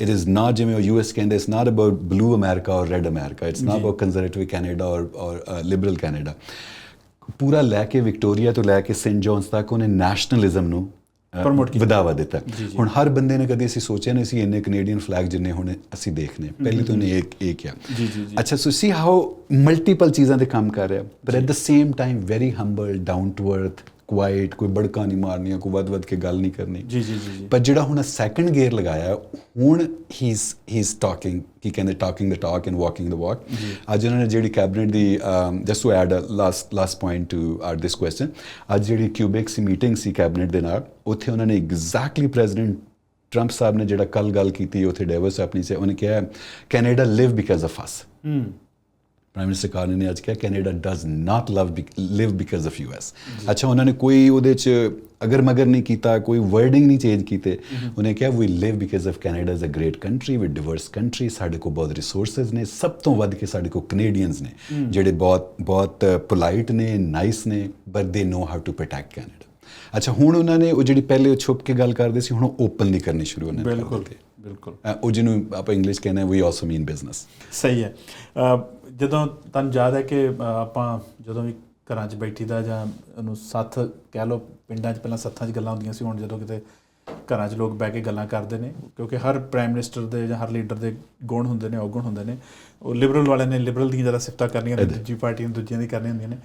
it is not ਜਿਵੇਂ ਉਹ ਯੂਐਸ ਕਹਿੰਦੇ it's not about blue America or red America it's not about conservative Canada or or liberal Canada ਪੂਰਾ ਲੈ ਕੇ ਵਿਕਟੋਰੀਆ ਤੋਂ ਲੈ ਕੇ ਸੇਂਟ ਜੌਨਸ ਤੱਕ ਉਹਨੇ ਨੈਸ਼ਨਲਿਜ਼ਮ ਨੂੰ Promote ਕੀਤਾ। ਵਧਾਵਾ ਦਿੱਤਾ। ਹੁਣ ਹਰ ਬੰਦੇ ਨੇ ਕਦੀ ਅਸੀਂ ਸੋਚਿਆ ਨਹੀਂ ਸੀ ਇੰਨੇ ਕੈਨੇਡੀਅਨ ਫਲੈਗ ਜਿੰਨੇ ਹੁਣ ਅਸੀਂ ਦੇਖਨੇ ਪਹਿਲੀ ਤੋਂ ਨੇ ਇੱਕ ਇੱਕ ਆ ਜੀ, ਜੀ, ਜੀ। ਅੱਛਾ ਸੋ ਸੀ ਹਾਊ ਮਲਟੀਪਲ ਚੀਜ਼ਾਂ ਤੇ ਕੰਮ ਕਰ ਰਿਹਾ but at the same time very humble down to earth quite ਕੋਈ ਬੜਕਾ ਨਹੀਂ ਮਾਰਨੀਆਂ ਕੋਈ ਵੱਧ ਵੱਧ ਕੇ ਗੱਲ ਨਹੀਂ ਕਰਨੀ। ਜੀ ਜੀ ਜੀ ਪਰ ਜਿਹੜਾ ਹੁਣ ਸੈਕੰਡ ਗੇਅਰ ਲਗਾਇਆ ਹੁਣ he is he is talking ਕੀ ਕਹਿੰਦੇ talking the talk and walking the walk ਅੱਜ ਉਹਨਾਂ ਨੇ ਜਿਹੜੀ cabinet the just to add last last point to are this question ਅੱਜ ਜਿਹੜੀ ਕਿਊਬੈਕ ਸੀ ਮੀਟਿੰਗ ਸੀ ਕੈਬਨਿਟ ਦੇ ਨਾਲ ਉੱਥੇ ਉਹਨਾਂ ਨੇ ਐਗਜ਼ੈਕਟਲੀ ਪ੍ਰੈਜ਼ੀਡੈਂਟ ਟਰੰਪ ਸਾਹਿਬ ਨੇ ਜਿਹੜਾ ਕੱਲ ਗੱਲ ਕੀਤੀ ਉੱਥੇ ਡੇਵਸ ਆਪਣੀ ਸੇ ਉਹਨੇ ਕਿਹਾ Canada live because of us prime minister Carney ਨੇ ਅੱਜ ਕਿਹਾ Canada does not love live because of US ਅੱਛਾ ਉਹਨਾਂ ਨੇ ਕੋਈ ਉਹਦੇ ਚ ਅਗਰ ਮਗਰ ਨਹੀਂ ਕੀਤਾ ਕੋਈ ਵਰਡਿੰਗ ਨਹੀਂ ਚੇਂਜ ਕੀਤੇ ਉਹਨੇ ਕਿਹਾ we live because of Canada is a great country with diverse country ਸਾਡੇ ਕੋਲ ਬਹੁਤ ਰਿਸੋਰਸਸ ਨੇ ਸਭ ਤੋਂ ਵੱਧ ਕੇ ਸਾਡੇ ਕੋਲ ਕੈਨੇਡੀਅਨਸ ਨੇ ਜਿਹੜੇ ਬਹੁਤ ਬਹੁਤ ਪੋਲਾਈਟ ਨੇ ਨਾਈਸ ਨੇ but they know how to protect Canada ਅੱਛਾ ਹੁਣ ਉਹਨਾਂ ਨੇ ਉਹ ਜਿਹੜੀ ਪਹਿਲੇ ਉਹ ਛੁਪ ਕੇ ਗੱਲ ਕਰਦੇ ਸੀ ਹੁਣ ਉਹ ਓਪਨਲੀ ਕਰਨੀ ਸ਼ੁਰੂ ਉਹਨਾਂ ਨੇ ਬਿਲਕੁਲ ਬਿਲਕੁਲ। ਉਹ ਜਿਹਨੂੰ ਆਪਾਂ ਇੰਗਲਿਸ਼ ਕਹਿੰਦੇ ਵੀ ਆਲਸੋ ਮੀਨ ਬਿਜ਼ਨਸ ਸਹੀ ਹੈ। ਜਦੋਂ ਤੁਹਾਨੂੰ ਯਾਦ ਹੈ ਕਿ ਆਪਾਂ ਜਦੋਂ ਵੀ ਘਰਾਂ 'ਚ ਬੈਠੀਦਾ ਜਾਂ ਉਹਨੂੰ ਸੱਥ ਕਹਿ ਲਓ ਪਿੰਡਾਂ 'ਚ ਪਹਿਲਾਂ ਸੱਥਾਂ 'ਚ ਗੱਲਾਂ ਹੁੰਦੀਆਂ ਸੀ ਹੁਣ ਜਦੋਂ ਕਿਤੇ ਘਰਾਂ 'ਚ ਲੋਕ ਬਹਿ ਕੇ ਗੱਲਾਂ ਕਰਦੇ ਨੇ ਕਿਉਂਕਿ ਹਰ ਪ੍ਰਾਈਮ ਮਿਨਿਸਟਰ ਦੇ ਜਾਂ ਹਰ ਲੀਡਰ ਦੇ ਗੁਣ ਹੁੰਦੇ ਨੇ ਔਗੁਣ ਹੁੰਦੇ ਨੇ। ਉਹ ਲਿਬਰਲ ਵਾਲਿਆਂ ਨੇ ਲਿਬਰਲ ਦੀਆਂ ਜ਼ਿਆਦਾ ਸਿਫਤਾਂ ਕਰਨੀਆਂ ਨੇ ਦੂਜੀ ਪਾਰਟੀ ਨੇ ਦੂਜਿਆਂ ਦੀ ਕਰਨੀਆਂ ਹੁੰਦੀਆਂ ਨੇ।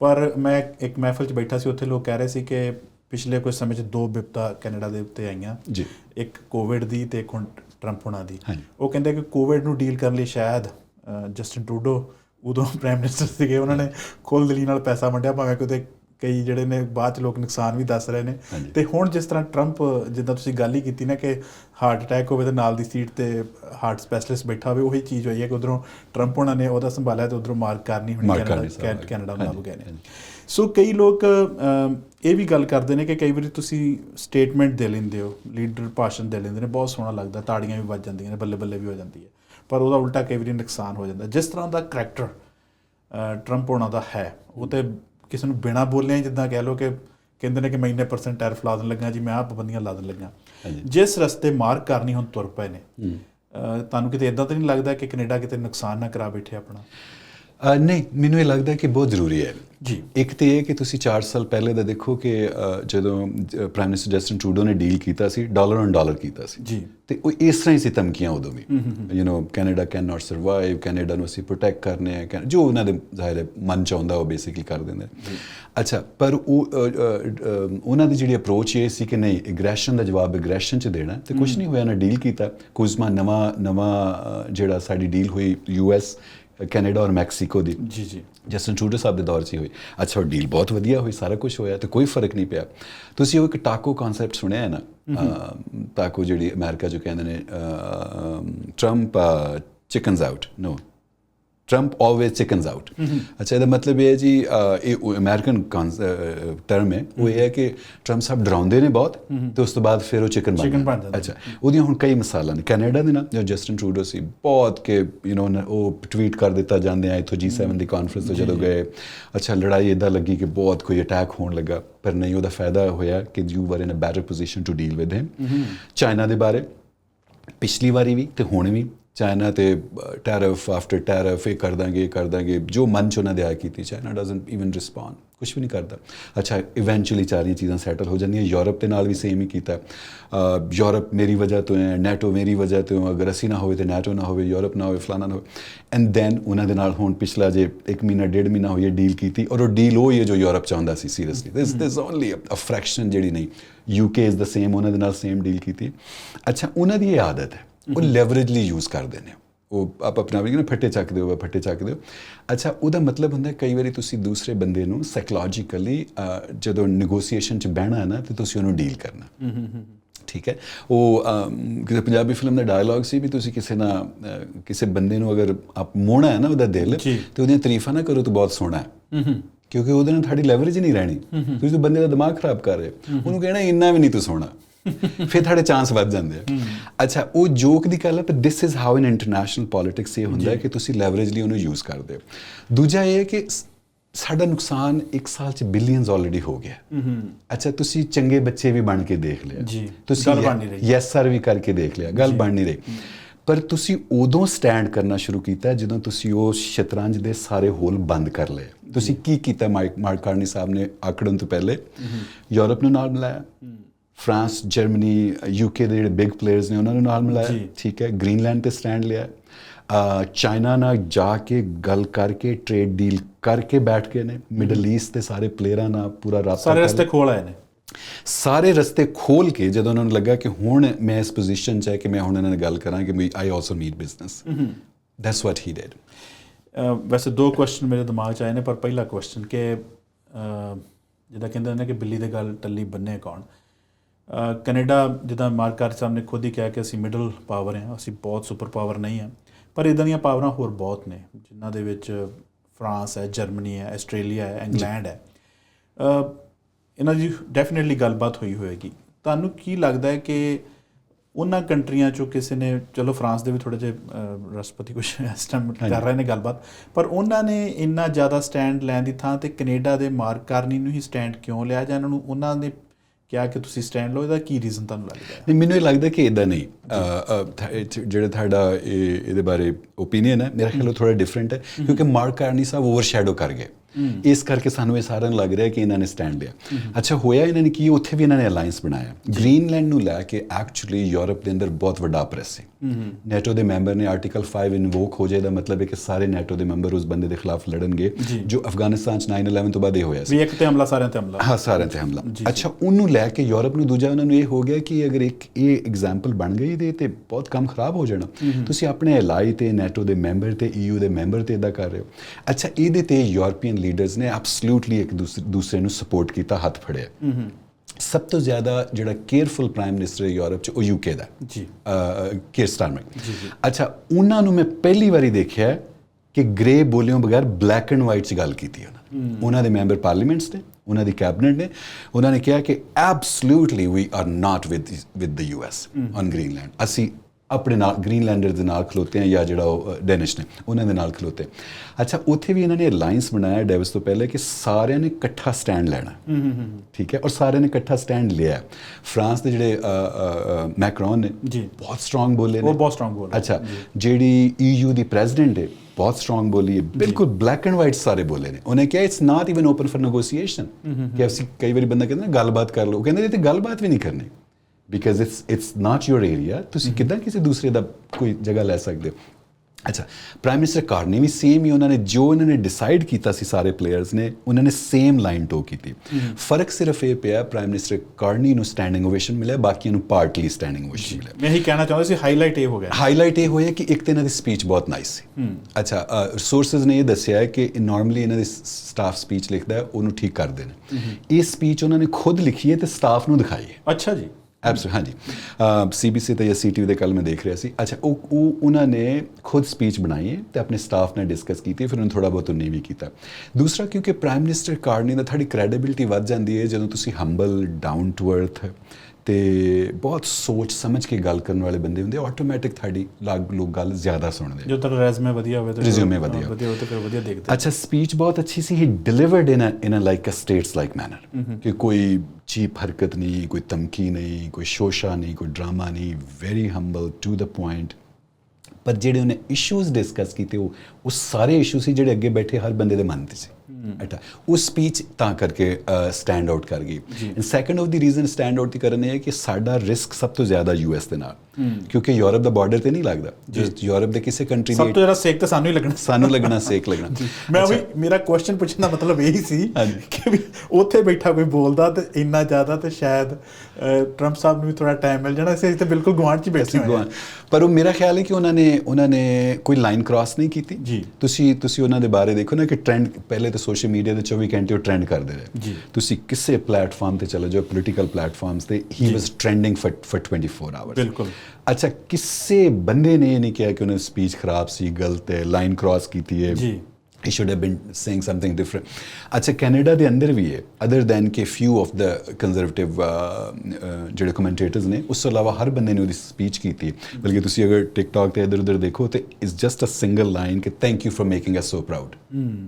ਪਰ ਮੈਂ ਇੱਕ ਮਹਿਫਲ 'ਚ ਬੈਠਾ ਸੀ ਉੱਥੇ ਲੋਕ ਕਹਿ ਰਹੇ ਸੀ ਕਿ ਪਿਛਲੇ ਕੁਝ ਸਮੇਂ 'ਚ ਦੋ ਵਿਪਤਾ ਕੈਨੇਡਾ ਦੇ ਉੱਤੇ ਆਈਆਂ ਜੀ ਇੱਕ ਕੋਵਿਡ ਦੀ ਤੇ ਇੱਕ ਹੁਣ ਟਰੰਪ ਹੋਣਾ ਦੀ। ਉਹ ਕਹਿੰਦੇ ਕਿ ਕੋਵਿਡ ਨੂੰ ਡੀਲ ਕਰਨ ਲਈ ਸ਼ਾਇਦ ਜਸਟਿਨ ਟਰੂਡੋ ਉਦੋਂ ਪ੍ਰਾਈਮ ਮਿਨਿਸਟਰ ਸੀਗੇ ਉਹਨਾਂ ਨੇ ਖੁੱਲ੍ਹ ਦਿਲੀ ਨਾਲ ਪੈਸਾ ਵੰਡਿਆ ਭਾਵੇਂ ਕਿ ਉਹਦੇ ਕਈ ਜਿਹੜੇ ਨੇ ਬਾਅਦ ਚ ਲੋਕ ਨੁਕਸਾਨ ਵੀ ਦੱਸ ਰਹੇ ਨੇ। ਤੇ ਹੁਣ ਜਿਸ ਤਰ੍ਹਾਂ ਟਰੰਪ ਜਿੱਦਾਂ ਤੁਸੀਂ ਗੱਲ ਹੀ ਕੀਤੀ ਨਾ ਕਿ ਹਾਰਟ ਅਟੈਕ ਹੋਵੇ ਤੇ ਨਾਲ ਦੀ ਸੀਟ ਤੇ ਹਾਰਟ ਸਪੈਸ਼ਲਿਸਟ ਬੈਠਾ ਹੋਵੇ ਉਹੀ ਚੀਜ਼ ਹੋਈ ਹੈ ਕਿ ਉਧਰੋਂ ਟਰੰਪ ਉਹਨਾਂ ਨੇ ਉਹਦਾ ਸੰਭਾਲਿਆ ਤੇ ਉਧਰੋਂ ਮਾਰਕ ਕਰਨੀ ਹੋਣੀ ਕੈਨੇਡਾ ਕੈਨੇਡਾ ਨੂੰ ਹਾਂਜੀ, ਲੱਭ ਗਏ ਨੇ। ਸੋ ਕਈ ਲੋਕ ਇਹ ਵੀ ਗੱਲ ਕਰਦੇ ਨੇ ਕਿ ਕਈ ਵਾਰੀ ਤੁਸੀਂ ਸਟੇਟਮੈਂਟ ਦੇ ਲੈਂਦੇ ਹੋ ਲੀਡਰ ਭਾਸ਼ਣ ਦੇ ਲੈਂਦੇ ਨੇ ਬਹੁਤ ਸੋਹਣਾ ਲੱਗਦਾ ਤਾੜੀਆਂ ਵੀ ਵੱਜ ਜਾਂਦੀਆਂ ਨੇ ਬੱਲੇ ਬੱਲੇ ਵੀ ਹੋ ਜਾਂਦੀ ਹੈ। ਪਰ ਉਹਦਾ ਉਲਟਾ ਕਈ ਵਾਰੀ ਨੁਕਸਾਨ ਹੋ ਜਾਂਦਾ। ਜਿਸ ਤਰ੍ਹਾਂ ਦਾ ਕਰੈਕਟਰ ਟਰੰਪ ਹੋਣਾ ਦਾ ਹੈ ਉਹ ਤੇ ਕਿਸੇ ਨੂੰ ਬਿਨਾ ਬੋਲਿਆ ਜਿੱਦਾਂ ਕਹਿ ਲਓ ਕਿ ਕਹਿੰਦੇ ਨੇ ਕਿ ਮੈਂ ਇੰਨੇ ਪਰਸੈਂਟ ਟੈਰਿਫ ਲਾ ਦੇਣ ਲੱਗਾ ਜੀ ਮੈਂ ਆਹ ਪਾਬੰਦੀਆਂ ਲਾ ਦੇਣ ਲੱਗਾ। ਜਿਸ ਰਸਤੇ ਮਾਰਕ ਕਰਨੀ ਹੁਣ ਤੁਰ ਪਏ ਨੇ ਤੁਹਾਨੂੰ ਕਿਤੇ ਇਦਾਂ ਤਾਂ ਨਹੀਂ ਲੱਗਦਾ ਕਿ ਕੈਨੇਡਾ ਕਿਤੇ ਨੁਕਸਾਨ ਨਾ ਕਰਾ ਬੈਠੇ ਆਪਣਾ? ਨਹੀਂ ਮੈਨੂੰ ਇਹ ਲੱਗਦਾ ਕਿ ਬਹੁਤ ਜ਼ਰੂਰੀ ਹੈ। ਜੀ। ਇੱਕ ਤੇ ਇਹ ਕਿ ਤੁਸੀਂ 4 ਸਾਲ ਪਹਿਲੇ ਦਾ ਦੇਖੋ ਕਿ ਜਦੋਂ ਪ੍ਰਾਈਮ ਮਿਨਿਸਟਰ ਜਸਟਿਨ ਟਰੂਡੋ ਨੇ ਡੀਲ ਕੀਤਾ ਸੀ ਡਾਲਰ ਔਨ ਡਾਲਰ ਕੀਤਾ ਸੀ। ਜੀ। ਤੇ ਉਹ ਇਸ ਤਰ੍ਹਾਂ ਹੀ ਸੀ ਧਮਕੀਆਂ ਉਦੋਂ ਵੀ। You know Canada can not survive Canada ਨੂੰ ਅਸੀਂ ਪ੍ਰੋਟੈਕਟ ਕਰਨੇ ਆ ਜੋ ਉਹਨਾਂ ਦੇ ਜ਼ਾਹਿਰ ਮਨ ਚ ਆਉਂਦਾ ਉਹ ਬੇਸਿਕਲੀ ਕਰ ਦਿੰਦੇ ਅੱਛਾ ਪਰ ਉਹ ਉਹਨਾਂ ਦੀ ਜਿਹੜੀ ਅਪਰੋਚ ਇਹ ਸੀ ਕਿ ਨਹੀਂ ਐਗਰੈਸ਼ਨ ਦਾ ਜਵਾਬ ਐਗਰੈਸ਼ਨ ਚ ਦੇਣਾ ਤੇ ਕੁਝ ਨਹੀਂ ਹੋਇਆ ਨਾ ਡੀਲ ਕੀਤਾ। ਕੁਜ਼ਮਾ ਨਵਾਂ ਨਵਾਂ ਜਿਹੜਾ ਸਾਡੀ ਡੀਲ ਹੋਈ ਯੂਐਸ ਕੈਨੇਡਾ ਔਰ ਮੈਕਸੀਕੋ ਦੀ। ਜੀ ਜੀ। ਜਸਟਨ ਟਰੂਡੋ ਸਾਹਿਬ ਦੇ ਦੌਰ 'ਚ ਹੋਈ। ਅੱਛਾ ਉਹ ਡੀਲ ਬਹੁਤ ਵਧੀਆ ਹੋਈ ਸਾਰਾ ਕੁਝ ਹੋਇਆ ਤੇ ਕੋਈ ਫ਼ਰਕ ਨਹੀਂ ਪਿਆ। ਤੁਸੀਂ ਉਹ ਇੱਕ ਟਾਕੋ ਕਨਸੈਪਟ ਸੁਣਿਆ ਹੈ ਨਾ? ਟਾਕੋ ਜਿਹੜੀ ਅਮਰੀਕਾ 'ਚ ਕਹਿੰਦੇ ਨੇ Trump chickens out no Trump always chickens out ਅੱਛਾ ਇਹਦਾ ਮਤਲਬ ਇਹ ਹੈ ਜੀ ਇਹ ਅਮਰੀਕਨ ਟਰਮ ਹੈ ਉਹ ਇਹ ਹੈ ਕਿ ਟਰੰਪ ਸਾਹਿਬ ਡਰਾਉਂਦੇ ਨੇ ਬਹੁਤ ਤੇ ਉਸ ਤੋਂ ਬਾਅਦ ਫਿਰ ਉਹ ਚਿਕਨ ਬਣ ਜਾਂਦੇ ਅੱਛਾ ਉਹਦੀਆਂ ਹੁਣ ਕਈ ਮਿਸਾਲਾਂ ਨੇ ਕੈਨੇਡਾ ਦੇ ਨਾ ਜੋ ਜਸਟਨ ਟਰੂਡੋ ਸੀ ਬਹੁਤ ਕਿ ਯੂ نو ਉਹ ਟਵੀਟ ਕਰ ਦਿੱਤਾ ਜਾਂਦੇ ਆ ਇਥੋਂ G7 ਦੀ ਕਾਨਫਰੰਸ ਤੋਂ ਜਦੋਂ ਗਏ ਅੱਛਾ ਲੜਾਈ ਇਦਾਂ ਲੱਗੀ ਕਿ ਬਹੁਤ ਕੋਈ ਅਟੈਕ ਹੋਣ ਲੱਗਾ ਪਰ ਨਹੀਂ ਉਹਦਾ ਫਾਇਦਾ ਹੋਇਆ ਕਿ you were in a better position to deal with him China ਦੇ ਬਾਰੇ ਪਿਛਲੀ ਵਾਰੀ ਵੀ ਤੇ ਹੁਣ ਵੀ ਚਾਈਨਾ ਤੇ ਟੈਰਿਫ ਆਫਟਰ ਟੈਰਿਫ ਇਹ ਕਰ ਦਾਂਗੇ ਇਹ ਕਰ ਦਾਂਗੇ ਜੋ ਮਨ ਚ ਉਹਨਾਂ ਦੇ ਆ ਕੀਤੀ ਚਾਈਨਾ ਡਸਨਟ ਇਵਨ ਰਿਸਪੌਂਡ ਕੁਝ ਵੀ ਨਹੀਂ ਕਰਦਾ ਅੱਛਾ ਇਵੈਂਚੁਅਲੀ ਸਾਰੀਆਂ ਚੀਜ਼ਾਂ ਸੈਟਲ ਹੋ ਜਾਂਦੀਆਂ ਯੂਰਪ ਦੇ ਨਾਲ ਵੀ ਸੇਮ ਹੀ ਕੀਤਾ ਯੂਰਪ ਮੇਰੀ ਵਜ੍ਹਾ ਤੋਂ ਹੈ ਨੈਟੋ ਮੇਰੀ ਵਜ੍ਹਾ ਤੋਂ ਅਗਰ ਅਸੀਂ ਨਾ ਹੋਵੇ ਤੇ ਨੈਟੋ ਨਾ ਹੋਵੇ ਯੂਰਪ ਨਾ ਹੋਵੇ ਫਲਾਣਾ ਨਾ ਹੋਵੇ ਐਂਡ ਦੈਨ ਉਹਨਾਂ ਦੇ ਨਾਲ ਹੁਣ ਪਿਛਲਾ ਜੇ 1 ਮਹੀਨਾ ਡੇਢ ਮਹੀਨਾ ਹੋਈ ਡੀਲ ਕੀਤੀ ਔਰ ਉਹ ਡੀਲ ਉਹ ਹੀ ਹੈ ਜੋ ਯੂਰਪ ਚਾਹੁੰਦਾ ਸੀ seriously this this only a fraction ਜਿਹੜੀ ਨਹੀਂ ਯੂਕੇ ਇਜ਼ ਦਾ ਸੇਮ ਉਹਨਾਂ ਦੇ ਨਾਲ ਸੇਮ ਡੀਲ ਕੀਤੀ ਅੱਛਾ ਉਹਨਾਂ ਦੀ ਇਹ ਆਦਤ ਹੈ ਉਹ ਲੈਵਰੇਜਲੀ ਯੂਜ਼ ਕਰਦੇ ਨੇ। ਉਹ ਆਪ ਆਪਣਾ ਵੀ ਨਾ ਫੱਟੇ ਚੱਕਦੇ ਹੋ ਫੱਟੇ ਚੱਕਦੇ ਹੋ। ਅੱਛਾ ਉਹਦਾ ਮਤਲਬ ਹੁੰਦਾ ਕਈ ਵਾਰੀ ਤੁਸੀਂ ਦੂਸਰੇ ਬੰਦੇ ਨੂੰ ਸਾਈਕੋਲੋਜੀਕਲੀ ਜਦੋਂ ਨੈਗੋਸੀਏਸ਼ਨ ਚ ਬਹਿਣਾ ਹੈ ਨਾ ਤੇ ਤੁਸੀਂ ਉਹਨੂੰ ਡੀਲ ਕਰਨਾ। ਠੀਕ ਹੈ? ਉਹ ਕਿਸੇ ਪੰਜਾਬੀ ਫਿਲਮ ਦਾ ਡਾਇਲੌਗ ਸੀ ਵੀ ਤੁਸੀਂ ਕਿਸੇ ਨਾਲ ਕਿਸੇ ਬੰਦੇ ਨੂੰ ਅਗਰ ਆਪ ਮੋਣਾ ਹੈ ਨਾ ਉਹਦਾ ਦਿਲ। ਤੇ ਉਹਦੀਆਂ ਤਾਰੀਫਾਂ ਨਾ ਕਰੋ ਤਾਂ ਬਹੁਤ ਸੋਹਣਾ ਹੈ। ਕਿਉਂਕਿ ਉਹਦੇ ਨਾਲ ਤੁਹਾਡੀ ਲੈਵਰੇਜ ਨਹੀਂ ਰਹਿਣੀ। ਤੁਸੀਂ ਤਾਂ ਬੰਦੇ ਦਾ ਦਿਮਾਗ ਖਰਾਬ ਕਰ ਰਹੇ ਹੋ। ਉਹਨੂੰ ਕਹਿਣਾ ਇੰਨਾ ਵੀ ਨਹੀਂ ਤੂੰ ਸੋਹਣਾ। ਫਿਰ ਤੁਹਾਡੇ ਚਾਂਸ ਵੱਧ ਜਾਂਦੇ ਆ ਅੱਛਾ ਉਹ ਜੋਕ ਦੀ ਗੱਲ ਹੈ ਪਰ this is how in international politics ਇਹ ਹੁੰਦਾ ਹੈ ਕਿ ਤੁਸੀਂ ਲੈਵਰੇਜਲੀ ਉਹਨੂੰ ਯੂਜ਼ ਕਰਦੇ ਹੋ ਦੂਜਾ ਇਹ ਹੈ ਕਿ ਸਾਡਾ ਨੁਕਸਾਨ ਇੱਕ ਸਾਲ ਚ ਬਿਲੀਅਨਸ ਆਲਰੇਡੀ ਹੋ ਗਿਆ ਅੱਛਾ ਤੁਸੀਂ ਚੰਗੇ ਬੱਚੇ ਵੀ ਬਣ ਕੇ ਦੇਖ ਲਿਆ ਜੀ, ਤੁਸੀਂ ਗੱਲ ਬਣ ਨਹੀਂ ਰਹੀ। ਯੈਸ ਸਰ ਵੀ ਕਰਕੇ ਦੇਖ ਲਿਆ ਗੱਲ ਬਣ ਨਹੀਂ ਰਹੀ ਪਰ ਤੁਸੀਂ ਉਦੋਂ ਸਟੈਂਡ ਕਰਨਾ ਸ਼ੁਰੂ ਕੀਤਾ ਜਦੋਂ ਤੁਸੀਂ ਉਹ ਸ਼ਤਰੰਜ ਦੇ ਸਾਰੇ ਹੋਲ ਬੰਦ ਕਰ ਲਏ ਤੁਸੀਂ ਕੀ ਕੀਤਾ ਮਾਰਕ ਕਾਰਨੀ ਸਾਹਿਬ ਨੇ ਆਕੜਨ ਤੋਂ ਪਹਿਲੇ ਯੂਰਪ ਨੂੰ ਨਾਲ ਮਿਲਾਇਆ ਫਰਾਂਸ ਜਰਮਨੀ ਯੂਕੇ ਦੇ ਜਿਹੜੇ ਬਿਗ ਪਲੇਅਰਸ ਨੇ ਉਹਨਾਂ ਨੂੰ ਨਾਲ ਮਿਲਾਇਆ। ਠੀਕ ਹੈ ਗ੍ਰੀਨਲੈਂਡ ਤੇ ਸਟੈਂਡ ਲਿਆ। ਚਾਈਨਾ ਨਾਲ ਜਾ ਕੇ ਗੱਲ ਕਰਕੇ ਟ੍ਰੇਡ ਡੀਲ ਕਰਕੇ ਬੈਠ ਕੇ ਨੇ। ਮਿਡਲ ਈਸਟ ਦੇ ਸਾਰੇ ਪਲੇਅਰਾਂ ਨਾਲ ਪੂਰਾ ਰਾਬਤਾ ਸਾਰੇ ਰਸਤੇ ਖੋਲ ਆਏ ਨੇ। ਸਾਰੇ ਰਸਤੇ ਖੋਲ ਕੇ ਜਦੋਂ ਉਹਨਾਂ ਨੂੰ ਲੱਗਾ ਕਿ ਹੁਣ ਮੈਂ ਇਸ ਪੋਜੀਸ਼ਨ 'ਚ ਹੈ ਕਿ ਮੈਂ ਹੁਣ ਇਹਨਾਂ ਨਾਲ ਗੱਲ ਕਰਾਂ ਕਿ I also need business that's what he. Did ਵੈਸੇ ਦੋ ਕੁਐਸਚਨ ਮੇਰੇ ਦਿਮਾਗ 'ਚ ਆਏ ਨੇ ਪਰ ਪਹਿਲਾ ਕੁਐਸਚਨ ਕਿ ਅਹ, ਜਿੱਦਾਂ ਕਹਿੰਦੇ ਨੇ ਕਿ ਬਿੱਲੀ ਦੇ ਗੱਲ ਟੱਲੀ ਬੰਨੇ ਕੌਣ? ਕੈਨੇਡਾ ਜਿੱਦਾਂ ਮਾਰਕਰ ਸਾਹਿਬ ਨੇ ਖੁਦ ਹੀ ਕਿਹਾ ਕਿ ਅਸੀਂ ਮਿਡਲ ਪਾਵਰ ਹਾਂ ਅਸੀਂ ਬਹੁਤ ਸੁਪਰ ਪਾਵਰ ਨਹੀਂ ਹਾਂ। ਪਰ ਇਦਾਂ ਦੀਆਂ ਪਾਵਰਾਂ ਹੋਰ ਬਹੁਤ ਨੇ ਜਿਨ੍ਹਾਂ ਦੇ ਵਿੱਚ ਫਰਾਂਸ ਹੈ ਜਰਮਨੀ ਹੈ ਆਸਟ੍ਰੇਲੀਆ ਹੈ ਇੰਗਲੈਂਡ ਹੈ। ਇਹਨਾਂ ਦੀ ਡੈਫੀਨਿਟਲੀ ਗੱਲਬਾਤ ਹੋਈ ਹੋਏਗੀ। ਤੁਹਾਨੂੰ ਕੀ ਲੱਗਦਾ ਹੈ ਕਿ ਉਹਨਾਂ ਕੰਟਰੀਆਂ ਚੋਂ ਕਿਸੇ ਨੇ ਚਲੋ ਫਰਾਂਸ ਦੇ ਵੀ ਥੋੜੇ ਜਿਹੇ ਰਾਸ਼ਟਰਪਤੀ ਕੁਝ ਇਸ ਟਾਈਮ ਕਰ ਰਹੇ ਨੇ ਗੱਲਬਾਤ ਪਰ ਉਹਨਾਂ ਨੇ ਇੰਨਾ ਜ਼ਿਆਦਾ ਸਟੈਂਡ ਲੈਣ ਦੀ ਥਾਂ ਤੇ ਕੈਨੇਡਾ ਦੇ ਮਾਰਕ ਕਾਰਨੀ ਨੂੰ ਹੀ ਸਟੈਂਡ ਕਿਉਂ ਲਿਆ ਜਾਂ ਇਹਨਾਂ ਨੂੰ ਉਹਨਾਂ ਨੇ ਕਿਹਾ ਕਿ ਤੁਸੀਂ ਸਟੈਂਡ ਲਓ ਇਹਦਾ ਕੀ ਰੀਜ਼ਨ ਤੁਹਾਨੂੰ ਲੱਗਦਾ ਹੈ? ਨਹੀਂ ਮੈਨੂੰ ਇਹ ਲੱਗਦਾ ਕਿ ਇਦਾਂ ਨਹੀਂ। ਜਿਹੜਾ ਤੁਹਾਡਾ ਇਹ ਇਹਦੇ ਬਾਰੇ ਓਪੀਨੀਅਨ ਹੈ ਮੇਰਾ ਖਿਆਲ ਥੋੜਾ ਡਿਫਰੈਂਟ ਹੈ ਕਿਉਂਕਿ ਮਾਰਕ ਕਾਰਨੀ ਸਾਹਿਬ ਓਵਰਸ਼ੈਡੋ ਕਰ ਗਏ। ਇਸ ਕਰਕੇ ਸਾਨੂੰ ਇਹ ਸਾਰਿਆਂ ਨੂੰ ਲੱਗ ਰਿਹਾ ਕਿ ਇਹਨਾਂ ਨੇ ਸਟੈਂਡ ਲਿਆ। ਅੱਛਾ ਹੋਇਆ ਇਹਨਾਂ ਨੇ ਕੀ? ਉੱਥੇ ਵੀ ਇਹਨਾਂ ਨੇ ਅਲਾਈਅੰਸ ਬਣਾਇਆ। ਗ੍ਰੀਨਲੈਂਡ ਨੂੰ ਲੈ ਕੇ ਐਕਚੁਅਲੀ ਯੂਰਪ ਦੇ ਅੰਦਰ ਬਹੁਤ ਵੱਡਾ ਪ੍ਰੈਸ ਸੀ। ਨੈਟੋ ਦੇ ਮੈਂਬਰ ਨੇ ਆਰਟੀਕਲ 5 ਇਨਵੋਕ ਹੋ ਜਾਏ ਦਾ ਮਤਲਬ ਹੈ ਕਿ ਸਾਰੇ ਨੈਟੋ ਦੇ ਮੈਂਬਰ ਉਸ ਬੰਦੇ ਦੇ ਖਿਲਾਫ ਲੜਨਗੇ ਜੋ। ਅਫਗਾਨਿਸਤਾਨ ਚ 9/11 ਤੋਂ ਬਾਅਦ ਇਹ ਹੋਇਆ ਸੀ। ਵੀ ਇੱਕ ਤੇ ਹਮਲਾ ਸਾਰਿਆਂ ਤੇ ਹਮਲਾ। ਹਾਂ ਸਾਰਿਆਂ ਤੇ ਹਮਲਾ। ਅੱਛਾ ਉਹਨੂੰ ਲੈ ਕੇ ਯੂਰਪ ਨੂੰ ਦੂਜਾ ਉਹਨਾਂ ਨੂੰ ਇਹ ਹੋ ਗਿਆ ਕਿ ਅਗਰ ਇੱਕ ਇਹ ਐਗਜ਼ਾਮਪਲ ਬਣ ਗਈ ਤੇ ਤੇ ਬਹੁਤ ਕੰਮ ਖਰਾਬ ਹੋ ਜਾਣਾ। ਤੁਸੀਂ ਆਪਣੇ ਐਲਾਈ ਤੇ ਨੈਟੋ ਦੇ ਮੈਂਬਰ ਤੇ ਈਯੂ ਦੇ ਮੈਂਬਰ ਤੇ ਇਦਾਂ ਕਰ ਰਹੇ ਹੋ। ਅੱਛਾ ਇਹਦੇ ਤੇ ਯੂਰਪੀਅਨ ਲੀਡਰਸ ਨੇ ਐਬਸੋਲੂਟਲੀ ਇੱਕ ਦੂਸਰੇ ਨੂੰ ਸਪੋਰਟ ਕੀਤਾ ਹੱਥ ਫੜਿਆ। ਸਭ ਤੋਂ ਜ਼ਿਆਦਾ ਜਿਹੜਾ ਕੇਅਰਫੁਲ ਪ੍ਰਾਈਮ ਮਿਨਿਸਟਰ ਯੂਰਪ ਚ ਉਹ ਯੂਕੇ ਦਾ ਜੀ। ਕੇਰ ਸਟਾਰਮਰ ਅੱਛਾ ਉਹਨਾਂ ਨੂੰ ਮੈਂ ਪਹਿਲੀ ਵਾਰੀ ਦੇਖਿਆ ਕਿ ਗ੍ਰੇ ਬੋਲਿਓ ਬਗੈਰ ਬਲੈਕ ਐਂਡ ਵਾਈਟ ਚ ਗੱਲ ਕੀਤੀ ਉਹਨਾਂ ਉਹਨਾਂ ਦੇ ਮੈਂਬਰ ਪਾਰਲੀਮੈਂਟਸ ਨੇ ਉਹਨਾਂ ਦੀ ਕੈਬਨਿਟ ਨੇ। ਉਹਨਾਂ ਨੇ ਕਿਹਾ ਕਿ absolutely we are not with with the US on Greenland ਅਸੀਂ ਆਪਣੇ ਨਾਲ ਗ੍ਰੀਨਲੈਂਡਰ ਦੇ ਨਾਲ ਖਲੋਤੇ ਆ ਜਾਂ ਜਿਹੜਾ ਉਹ ਡੈਨਿਸ਼ ਨੇ ਉਹਨਾਂ ਦੇ ਨਾਲ ਖਲੋਤੇ ਅੱਛਾ ਉੱਥੇ ਵੀ ਇਹਨਾਂ ਨੇ ਅਲਾਈਅੰਸ ਬਣਾਇਆ ਡੈਵਿਸ ਤੋਂ ਪਹਿਲੇ ਕਿ ਸਾਰਿਆਂ ਨੇ ਇਕੱਠਾ ਸਟੈਂਡ ਲੈਣਾ। ਠੀਕ ਹੈ ਔਰ ਸਾਰਿਆਂ ਨੇ ਇਕੱਠਾ ਸਟੈਂਡ ਲਿਆ। ਫਰਾਂਸ ਦੇ ਜਿਹੜੇ ਮੈਕਰੋਨ ਨੇ ਜੀ। ਬਹੁਤ ਸਟਰੋਂਗ ਬੋਲੇ ਨੇ। ਉਹ ਬਹੁਤ strong ਬੋਲੇ। ਅੱਛਾ ਜਿਹੜੀ ਈਯੂ ਦੀ ਪ੍ਰੈਜ਼ੀਡੈਂਟ ਹੈ ਬਹੁਤ ਸਟਰੋਂਗ ਬੋਲੀ ਹੈ। ਬਿਲਕੁਲ ਬਲੈਕ ਐਂਡ ਵਾਈਟ ਸਾਰੇ ਬੋਲੇ ਨੇ। ਉਹਨੇ ਕਿਹਾ it's not even open for negotiation ਕਿ ਅਸੀਂ ਕਈ ਵਾਰੀ ਬੰਦਾ ਕਹਿੰਦਾ ਗੱਲਬਾਤ ਕਰ ਲਓ। ਕਹਿੰਦੇ ਇਹ ਤੇ ਗੱਲਬਾਤ ਵੀ ਨਹੀਂ ਕਰਨੀ। Because it's it's not your area ਤੁਸੀਂ ਕਿੱਦਾਂ ਕਿਸੇ ਦੂਸਰੇ ਦਾ ਕੋਈ ਜਗ੍ਹਾ ਲੈ ਸਕਦੇ ਹੋ? ਅੱਛਾ ਪ੍ਰਾਈਮ ਮਿਨਿਸਟਰ ਕਾਰਨੀ ਵੀ ਸੇਮ ਹੀ ਉਹਨਾਂ ਨੇ ਜੋ ਇਹਨਾਂ ਨੇ ਡਿਸਾਈਡ ਕੀਤਾ ਸੀ ਸਾਰੇ ਪਲੇਅਰਸ ਨੇ ਉਹਨਾਂ ਨੇ ਸੇਮ ਲਾਈਨ ਟੋ ਕੀਤੀ। ਫ਼ਰਕ ਸਿਰਫ ਇਹ ਪਿਆ ਪ੍ਰਾਈਮ ਮਿਨਿਸਟਰ ਕਾਰਨੀ ਨੂੰ ਸਟੈਂਡਿੰਗ ਓਵੇਸ਼ਨ ਮਿਲਿਆ ਬਾਕੀਆਂ ਨੂੰ ਪਾਰਟਲੀ ਸਟੈਂਡਿੰਗ ਓਵੇਸ਼ਨ ਮਿਲਿਆ। ਮੈਂ ਇਹੀ ਕਹਿਣਾ ਚਾਹੁੰਦਾ ਸੀ ਹਾਈਲਾਈਟ ਇਹ ਹੋ ਗਿਆ। ਹਾਈਲਾਈਟ ਇਹ ਹੋਇਆ ਕਿ ਇੱਕ ਤੇ ਇਹਨਾਂ ਦੀ ਸਪੀਚ ਬਹੁਤ ਨਾਈਸ ਸੀ। ਅੱਛਾ ਰਿਸੋਰਸਸ ਨੇ ਇਹ ਦੱਸਿਆ ਹੈ ਕਿ ਨਾਰਮਲੀ ਇਹਨਾਂ ਦੀ ਸਟਾਫ ਸਪੀਚ ਲਿਖਦਾ ਹੈ ਉਹਨੂੰ ਠੀਕ ਕਰਦੇ ਨੇ ਇਹ ਸਪੀਚ ਉਹਨਾਂ ਨੇ ਖੁਦ ਲਿਖੀ ਹੈ ਤੇ ਸਟਾਫ ਨੂੰ ਦਿਖਾਈ ਹੈ। ਅੱਛਾ ਜੀ। ਐਬਸੋਲੂਟ ਹਾਂਜੀ। ਸੀਬੀਸੀ ਤੇ ਜਾਂ ਸੀਟੀਵੀ ਦੇ ਕੱਲ ਮੈਂ ਦੇਖ ਰਿਹਾ ਸੀ। ਅੱਛਾ, ਉਹ ਉਹ, ਉਹਨਾਂ ਨੇ ਖੁਦ ਸਪੀਚ ਬਣਾਈ ਹੈ ਤੇ ਆਪਣੇ ਸਟਾਫ ਨਾਲ ਡਿਸਕਸ ਕੀਤੀ, ਫਿਰ ਉਹਨੂੰ ਥੋੜਾ ਬਹੁਤ ਉਹਨੇ ਵੀ ਕੀਤਾ। ਦੂਸਰਾ, ਕਿਉਂਕਿ ਪ੍ਰਾਈਮ ਮਿਨਿਸਟਰ ਕਾਰਨੀ ਦਾ ਤੁਹਾਡੀ ਕ੍ਰੈਡੀਬਿਲਿਟੀ ਵੱਧ ਜਾਂਦੀ ਹੈ ਜਦੋਂ ਤੁਸੀਂ ਹੰਬਲ ਡਾਊਨ ਟੂ ਅਰਥ ਤੇ ਬਹੁਤ ਸੋਚ ਸਮਝ ਕੇ ਗੱਲ ਕਰਨ ਵਾਲੇ ਬੰਦੇ ਹੁੰਦੇ ਆਟੋਮੈਟਿਕ ਤੁਹਾਡੀ ਲਾਗ ਲੋਕ ਗੱਲ ਜ਼ਿਆਦਾ ਸੁਣਦੇ ਜੋ ਤੇਰਾ ਰੈਜ਼ਮੇ ਵਧੀਆ ਹੋਵੇ ਤੇ ਹਾਂ, ਵਧੀਆ। ਵਧੀਆ ਹੋਵੇ ਤੇ ਫਿਰ ਵਧੀਆ ਦੇਖਦੇ ਅੱਛਾ ਸਪੀਚ ਬਹੁਤ ਅੱਛੀ ਸੀ he delivered in in a like a states like manner ਕਿ ਕੋਈ ਚੀਪ ਹਰਕਤ ਨਹੀਂ ਕੋਈ ਧਮਕੀ ਨਹੀਂ ਕੋਈ ਸ਼ੋਸ਼ਾ ਨਹੀਂ ਕੋਈ ਡਰਾਮਾ ਨਹੀਂ very humble to the point ਪਰ ਜਿਹੜੇ ਉਹਨੇ ਇਸ਼ੂਜ਼ ਡਿਸਕਸ ਕੀਤੇ ਉਹ ਉਹ ਸਾਰੇ ਇਸ਼ੂ ਸੀ ਜਿਹੜੇ ਅੱਗੇ ਬੈਠੇ ਹਰ ਬੰਦੇ ਦੇ ਮਨ 'ਤੇ ਸੀ। ਅੱਛਾ ਉਹ ਸਪੀਚ ਤਾਂ ਕਰਕੇ ਸਟੈਂਡ ਆਊਟ ਕਰ ਗਈ। And second of the reason stand out ਦੀ ਕਰਨ ਇਹ ਹੈ ਕਿ ਸਾਡਾ ਰਿਸਕ ਸਭ ਤੋਂ ਜ਼ਿਆਦਾ ਯੂਐਸ ਦੇ ਨਾਲ। ਕਿਉਂਕਿ ਯੂਰਪ ਦਾ ਬਾਰਡਰ ਤੇ ਨਹੀਂ ਲੱਗਦਾ। ਯੂਰਪ ਦੇ ਕਿਸੇ ਕੰਟਰੀ ਸਭ ਦੀ ਤੋਂ ਜ਼ਿਆਦਾ ਸੇਕ ਤਾਂ ਸਾਨੂੰ ਹੀ ਲੱਗਣਾ। ਸਾਨੂੰ ਲੱਗਣਾ ਸੇਕ ਲੱਗਣਾ। ਮੈਂ ਵੀ ਮੇਰਾ ਕੁਐਸਚਨ ਪੁੱਛਣ ਦਾ ਮਤਲਬ ਇਹ ਹੀ ਸੀ। ਕਿ ਵੀ ਉੱਥੇ ਬੈਠਾ ਕੋਈ ਬੋਲਦਾ ਤੇ ਇੰਨਾ ਜ਼ਿਆਦਾ ਤੇ ਸ਼ਾਇਦ ਟਰੰਪ ਸਾਹਿਬ ਨੂੰ ਵੀ ਥੋੜਾ ਟਾਈਮ ਮਿਲ ਜਾਣਾ। ਅਸੀਂ ਤਾਂ ਬਿਲਕੁਲ ਗੁਆਂਢ 'ਚ ਬੈਠੇ ਹੋਏ ਹਾਂ। ਪਰ ਉਹ ਮੇਰਾ ਖਿਆਲ ਹੈ ਕਿ ਉਹਨਾਂ ਨੇ ਉਹਨਾਂ ਨੇ ਕੋਈ ਲਾਈਨ ਕ੍ਰਾਸ ਨਹੀਂ ਕੀਤੀ। ਜੀ। ਤੁਸੀਂ ਤੁਸੀਂ ਉਹਨਾਂ ਦੇ ਬਾਰੇ ਦੇਖੋ ਨਾ ਕਿ ਟ੍ਰੈਂਡ ਪਹਿਲੇ ਤਾਂ ਸੋਸ਼ਲ ਮੀਡੀਆ ਦੇ 24 ਘੰਟੇ ਉਹ ਟ੍ਰੈਂਡ ਕਰਦੇ। ਰਹੇ ਤੁਸੀਂ ਕਿਸੇ ਪਲੇਟਫਾਰਮ ਤੇ ਚਲੇ ਜਾਓ ਪੋਲੀਟੀਕਲ ਪਲੇਟਫਾਰਮਸ ਤੇ ਹੀ was trending for for 24 hours ਬਿਲਕੁਲ। ਅੱਛਾ ਕਿਸੇ ਬੰਦੇ ਨੇ ਇਹ ਨਹੀਂ ਕਿਹਾ ਕਿ ਉਹਨੇ ਸਪੀਚ ਖਰਾਬ ਸੀ ਗਲਤ ਹੈ ਲਾਈਨ ਕ੍ਰਾਸ ਕੀਤੀ ਹੈ ਜੀ। He should have been saying something different. ਅੱਛਾ ਕੈਨੇਡਾ ਦੇ ਅੰਦਰ ਵੀ ਹੈ ਅਦਰ ਦੈਨ ਕਿ ਫਿਊ ਆਫ ਦਾ ਕੰਜ਼ਰਵੇਟਿਵ ਜਿਹੜੇ ਕਮੈਂਟੇਟਰਸ ਨੇ ਉਸ ਤੋਂ ਇਲਾਵਾ ਹਰ ਬੰਦੇ ਨੇ ਉਹਦੀ ਸਪੀਚ ਕੀਤੀ ਬਲਕਿ ਤੁਸੀਂ ਅਗਰ ਟਿਕਟੌਕ ਤੇ ਇਧਰ ਉਧਰ ਦੇਖੋ ਤੇ it's just a single line ਕਿ thank you for making us so proud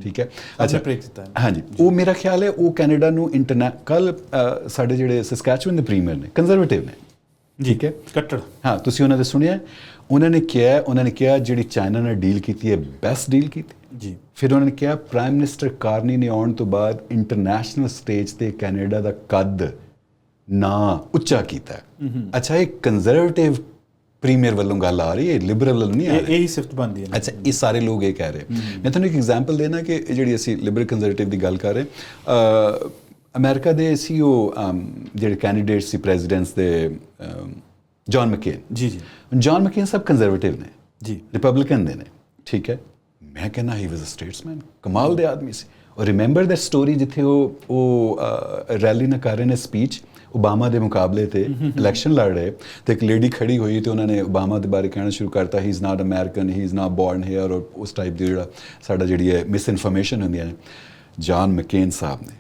ਠੀਕ ਹੈ ਹੈ। ਹਾਂਜੀ ਉਹ ਮੇਰਾ ਖਿਆਲ ਹੈ ਉਹ ਕੈਨੇਡਾ ਨੂੰ ਇੰਟਰਨੈਟ ਕੱਲ ਸਾਡੇ ਜਿਹੜੇ ਸਸਕੈਚੁਅਨ ਦੇ ਪ੍ਰੀਮੀਅਰ ਨੇ ਕੰਜ਼ਰਵੇਟਿਵ ਨੇ ਠੀਕ ਹੈ ਕੱਟੜ ਹਾਂ ਤੁਸੀਂ ਉਹਨਾਂ ਦੇ ਸੁਣਿਆ ਉਹਨਾਂ ਨੇ ਕਿਹਾ ਉਹਨਾਂ ਨੇ ਕਿਹਾ ਜਿਹੜੀ ਚਾਈਨਾ ਨਾਲ ਡੀਲ ਕੀਤੀ ਹੈ ਬੈਸਟ ਡੀਲ ਕੀਤੀ। ਜੀ। ਫਿਰ ਉਹਨਾਂ ਨੇ ਕਿਹਾ ਪ੍ਰਾਈਮ ਮਿਨਿਸਟਰ ਕਾਰਨੀ ਨੇ ਆਉਣ ਤੋਂ ਬਾਅਦ ਇੰਟਰਨੈਸ਼ਨਲ ਸਟੇਜ ਤੇ ਕੈਨੇਡਾ ਦਾ ਕੱਦ ਨਾ ਉੱਚਾ ਕੀਤਾ। ਅੱਛਾ ਇਹ ਕੰਜ਼ਰਵੇਟਿਵ ਪ੍ਰੀਮੀਅਰ ਵੱਲੋਂ ਗੱਲ ਆ ਰਹੀ ਹੈ ਲਿਬਰਲ ਵੱਲੋਂ ਨਹੀਂ ਆ ਰਹੀ? ਇਹ ਹੀ ਸਿਫਤ ਬਣਦੀ ਹੈ। ਅੱਛਾ ਇਹ ਸਾਰੇ ਲੋਕ ਇਹ ਕਹਿ ਰਹੇ ਮੈਂ ਤੁਹਾਨੂੰ ਇੱਕ ਐਗਜ਼ਾਮਪਲ ਦੇਣਾ ਕਿ ਜਿਹੜੀ ਅਸੀਂ ਲਿਬਰਲ ਕੰਜ਼ਰਵੇਟਿਵ ਦੀ ਗੱਲ ਕਰ ਰਹੇ ਅ, ਅਮਰੀਕਾ ਦੇ ਸੀਓ ਜਿਹੜੇ ਕੈਂਡੀਡੇਟ ਸੀ ਪ੍ਰੈਜ਼ੀਡੈਂਟਸ ਦੇ John McCain ji ji John McCain ਸਭ ਕੰਜ਼ਰਵੇਟਿਵ ਨੇ ਜੀ ਰਿਪਬਲਿਕਨ ਦੇ ਨੇ ਠੀਕ ਹੈ ਮੈਂ ਕਹਿੰਦਾ ਹੀ ਵਾਸ ਅ ਸਟੇਟਸਮੈਨ ਕਮਾਲ ਦੇ ਆਦਮੀ ਸੀ ਔਰ ਰਿਮੈਂਬਰ ਦੈਟ ਸਟੋਰੀ ਜਿੱਥੇ ਉਹ ਉਹ ਰੈਲੀ ਨਾ ਕਰ ਰਹੇ ਨੇ ਸਪੀਚ ਓਬਾਮਾ ਦੇ ਮੁਕਾਬਲੇ ਤੇ ਇਲੈਕਸ਼ਨ ਲੜ ਰਹੇ ਤੇ ਇੱਕ ਲੇਡੀ ਖੜੀ ਹੋਈ ਤੇ ਉਹਨਾਂ ਨੇ ਓਬਾਮਾ ਦੇ ਬਾਰੇ ਕਹਿਣਾ ਸ਼ੁਰੂ ਕਰਤਾ he is not American he is not born here ਔਰ ਉਸ ਟਾਈਪ ਦੀ ਜਿਹੜਾ ਸਾਡਾ ਜਿਹੜੀ ਹੈ ਮਿਸ ਇਨਫੋਰਮੇਸ਼ਨ ਹੁੰਦੀਆਂ ਨੇ ਜਾਨ ਮਕੇਨ ਸਾਹਿਬ ਨੇ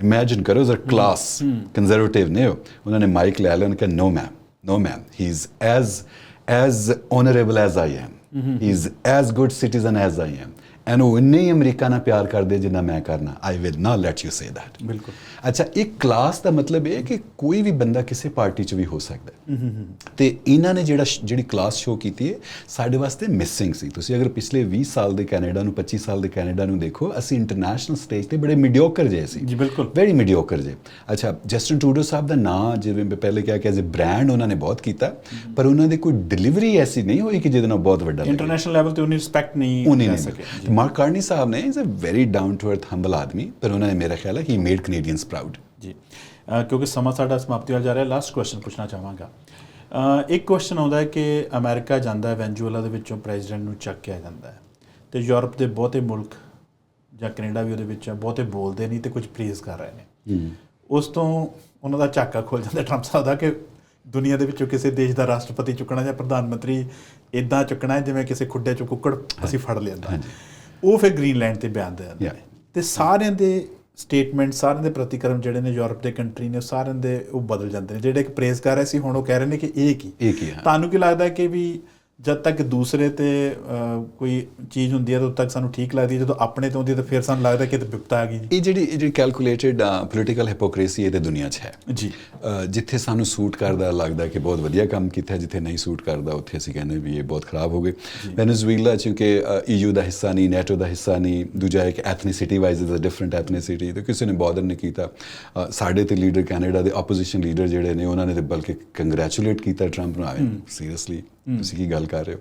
ਇਮੇਜਿਨ ਕਰੋ ਜ਼ਰ ਕਲਾਸ ਕੰਜ਼ਰਵੇਟਿਵ ਨੇ ਉਹ। ਉਹਨਾਂ ਨੇ ਮਾਈਕ ਲੈ ਲਿਆ ਉਹਨੇ ਕਿਹਾ no ma'am No, ma'am. He's as as honorable as I am. Mm -hmm. He's as good citizen as I am. And ਉਹ ਇੰਨੇ ਹੀ ਅਮਰੀਕਾ ਨਾਲ ਪਿਆਰ ਕਰਦੇ ਜਿੰਨਾ ਮੈਂ ਕਰਨਾ। I will not let you say that ਬਿਲਕੁਲ। ਅੱਛਾ ਇੱਕ ਕਲਾਸ ਦਾ ਮਤਲਬ ਇਹ ਕਿ ਕੋਈ ਵੀ ਬੰਦਾ ਕਿਸੇ ਪਾਰਟੀ 'ਚ ਵੀ ਹੋ ਸਕਦਾ ਹੈ। ਤੇ ਇਹਨਾਂ ਨੇ ਜਿਹੜਾ ਜਿਹੜੀ ਕਲਾਸ ਸ਼ੋ ਕੀਤੀ ਹੈ ਸਾਡੇ ਵਾਸਤੇ ਮਿਸਿੰਗ ਸੀ। ਤੁਸੀਂ ਅਗਰ ਪਿਛਲੇ 20 ਸਾਲ ਦੇ ਕੈਨੇਡਾ ਨੂੰ 25 ਸਾਲ ਦੇ ਕੈਨੇਡਾ ਨੂੰ ਦੇਖੋ ਅਸੀਂ ਇੰਟਰਨੈਸ਼ਨਲ ਸਟੇਜ ਤੇ ਬੜੇ ਮੀਡੀਓਕਰ ਜੇ ਸੀ। ਜੀ, ਬਿਲਕੁਲ। ਵੈਰੀ ਮੀਡੀਓਕਰ ਜੇ ਅੱਛਾ ਜਸਟਨ ਟਰੂਡੋ ਸਾਹਿਬ ਦਾ ਨਾਂ ਜਿਵੇਂ ਮੈਂ ਪਹਿਲੇ ਕਿਹਾ ਕਿ ਐਜ਼ ਅ ਬ੍ਰਾਂਡ ਉਹਨਾਂ ਨੇ ਬਹੁਤ ਕੀਤਾ। ਪਰ ਉਹਨਾਂ ਦੀ ਕੋਈ ਡਿਲੀਵਰੀ ਐਸੀ ਨਹੀਂ ਹੋਈ ਕਿ ਜਿਹਦੇ ਨਾਲ ਬਹੁਤ ਵੱਡਾ। ਇੰਟਰਨੈਸ਼ਨਲ ਲੈਵਲ ਤੇ ਉਹਨੀ ਰਿਸਪੈਕਟ ਨਹੀਂ ਉਹਨੇ ਨਹੀਂ ਸਕੇ। ਮਾਰਕ ਕਾਰਨੀ ਸਾਹਿਬ ਨੇ is a very down to earth humble ਆਦਮੀ ਪਰ ਉਹਨਾਂ ਨੇ ਮੇਰਾ ਖਿਆਲ ਹੈ ਹੀ ਮੇਡ ਕੈਨੇਡੀਅਨਸ ਪ੍ਰਾਊਡ ਜੀ ਕਿਉਂਕਿ ਸਮਾਂ ਸਾਡਾ ਸਮਾਪਤੀ ਵੱਲ ਜਾ ਰਿਹਾ ਲਾਸਟ ਕੁਐਸਚਨ ਪੁੱਛਣਾ ਚਾਹਾਂਗਾ ਇੱਕ ਕੁਐਸਚਨ ਆਉਂਦਾ ਹੈ ਕਿ ਅਮਰੀਕਾ ਜਾਂਦਾ ਹੈ ਵੈਨਜ਼ੂਏਲਾ ਦੇ ਵਿੱਚੋਂ ਪ੍ਰੈਜ਼ੀਡੈਂਟ ਨੂੰ ਚੱਕ ਕੇ ਆ ਜਾਂਦਾ ਹੈ ਤੇ ਯੂਰਪ ਦੇ ਬਹੁਤੇ ਮੁਲਕ ਜਾਂ ਕੈਨੇਡਾ ਵੀ ਉਹਦੇ ਵਿੱਚ ਹੈ ਬਹੁਤੇ ਬੋਲਦੇ ਨਹੀਂ ਤੇ ਕੁਝ ਪ੍ਰੇਜ਼ ਕਰ ਰਹੇ ਨੇ ਉਸ ਤੋਂ ਉਹਨਾਂ ਦਾ ਝਾਕਾ ਖੁੱਲ ਜਾਂਦਾ ਟਰੰਪ ਸਾਹਿਬ ਦਾ ਕਿ ਦੁਨੀਆ ਦੇ ਵਿੱਚੋਂ ਕਿਸੇ ਦੇਸ਼ ਦਾ ਰਾਸ਼ਟਰਪਤੀ ਚੁੱਕਣਾ ਜਾਂ ਪ੍ਰਧਾਨ ਮੰਤਰੀ ਇਦਾਂ ਚੁੱਕਣਾ ਜਿਵੇਂ ਕਿਸੇ ਖੁੱਡੇ ਚੋਂ ਕੁੱਕੜ ਅਸੀਂ ਫੜ ਲਿਆਂਦਾ ਉਹ ਫਿਰ ਗ੍ਰੀਨਲੈਂਡ ਤੇ ਬਿਆਨ ਦੇ ਦਿੰਦੇ. ਨੇ ਤੇ ਸਾਰਿਆਂ ਦੇ ਸਟੇਟਮੈਂਟ ਸਾਰਿਆਂ ਦੇ ਪ੍ਰਤੀਕਰਮ ਜਿਹੜੇ ਨੇ ਯੂਰਪ ਦੇ ਕੰਟਰੀ ਨੇ ਸਾਰਿਆਂ ਦੇ ਉਹ ਬਦਲ ਜਾਂਦੇ ਨੇ ਜਿਹੜੇ ਇੱਕ ਪ੍ਰੇਜ਼ ਕਰ ਰਹੇ ਸੀ ਹੁਣ ਉਹ ਕਹਿ ਰਹੇ ਨੇ ਕਿ ਇਹ ਕੀ ਇਹ ਕੀ ਹੈ? ਤੁਹਾਨੂੰ ਕੀ ਲੱਗਦਾ ਕਿ ਵੀ ਜਦ ਤੱਕ ਦੂਸਰੇ ਤੇ ਕੋਈ ਚੀਜ਼ ਹੁੰਦੀ ਹੈ ਤਾਂ ਉਦ ਤੱਕ ਸਾਨੂੰ ਠੀਕ ਲੱਗਦੀ ਹੈ। ਜਦੋਂ ਆਪਣੇ ਤੋਂ ਹੁੰਦੀ ਹੈ ਤਾਂ ਫਿਰ ਸਾਨੂੰ ਲੱਗਦਾ ਕਿ ਇਹ ਤਾਂ ਵਿਪਤਾ ਆ ਗਈ ਇਹ ਜਿਹੜੀ ਇਹ ਜਿਹੜੀ ਕੈਲਕੂਲੇਟਡ ਪੋਲੀਟੀਕਲ ਹਿਪੋਕ੍ਰੇਸੀ ਇਹ ਤੇ ਦੁਨੀਆ 'ਚ ਹੈ। ਜੀ। ਜਿੱਥੇ ਸਾਨੂੰ ਸੂਟ ਕਰਦਾ ਲੱਗਦਾ ਕਿ ਬਹੁਤ ਵਧੀਆ ਕੰਮ ਕੀਤਾ ਹੈ, ਜਿੱਥੇ ਨਹੀਂ ਸੂਟ ਕਰਦਾ ਉੱਥੇ ਅਸੀਂ ਕਹਿੰਦੇ ਵੀ ਇਹ ਬਹੁਤ ਖਰਾਬ ਹੋ ਗਏ। ਵੈਨੇਜ਼ੁਏਲਾ ਕਿਉਂਕਿ ਈਯੂ ਦਾ ਹਿੱਸਾ ਨਹੀਂ ਨੈਟੋ ਦਾ ਹਿੱਸਾ ਨਹੀਂ ਦੂਜਾ ਇੱਕ ethnicity wise is a different ethnicity ਤੇ ਕਿਸੇ ਨੇ ਬਾਦਰ ਨਹੀਂ ਕੀਤਾ। ਸਾਡੇ ਤੇ ਲੀਡਰ ਕੈਨੇਡਾ ਦੇ ਆਪੋਜੀਸ਼ਨ ਲੀਡਰ ਜਿਹੜੇ ਨੇ ਉਹਨਾਂ ਨੇ ਤੇ ਬਲਕਿ ਕੰਗ੍ਰੈਚੁਲੇਟ ਕੀਤਾ ਟਰੰਪ ਨੂੰ ਸੀਰੀਅਸਲੀ ਤੁਸੀਂ ਕੀ ਗੱਲ ਕਰ ਰਹੇ ਹੋ?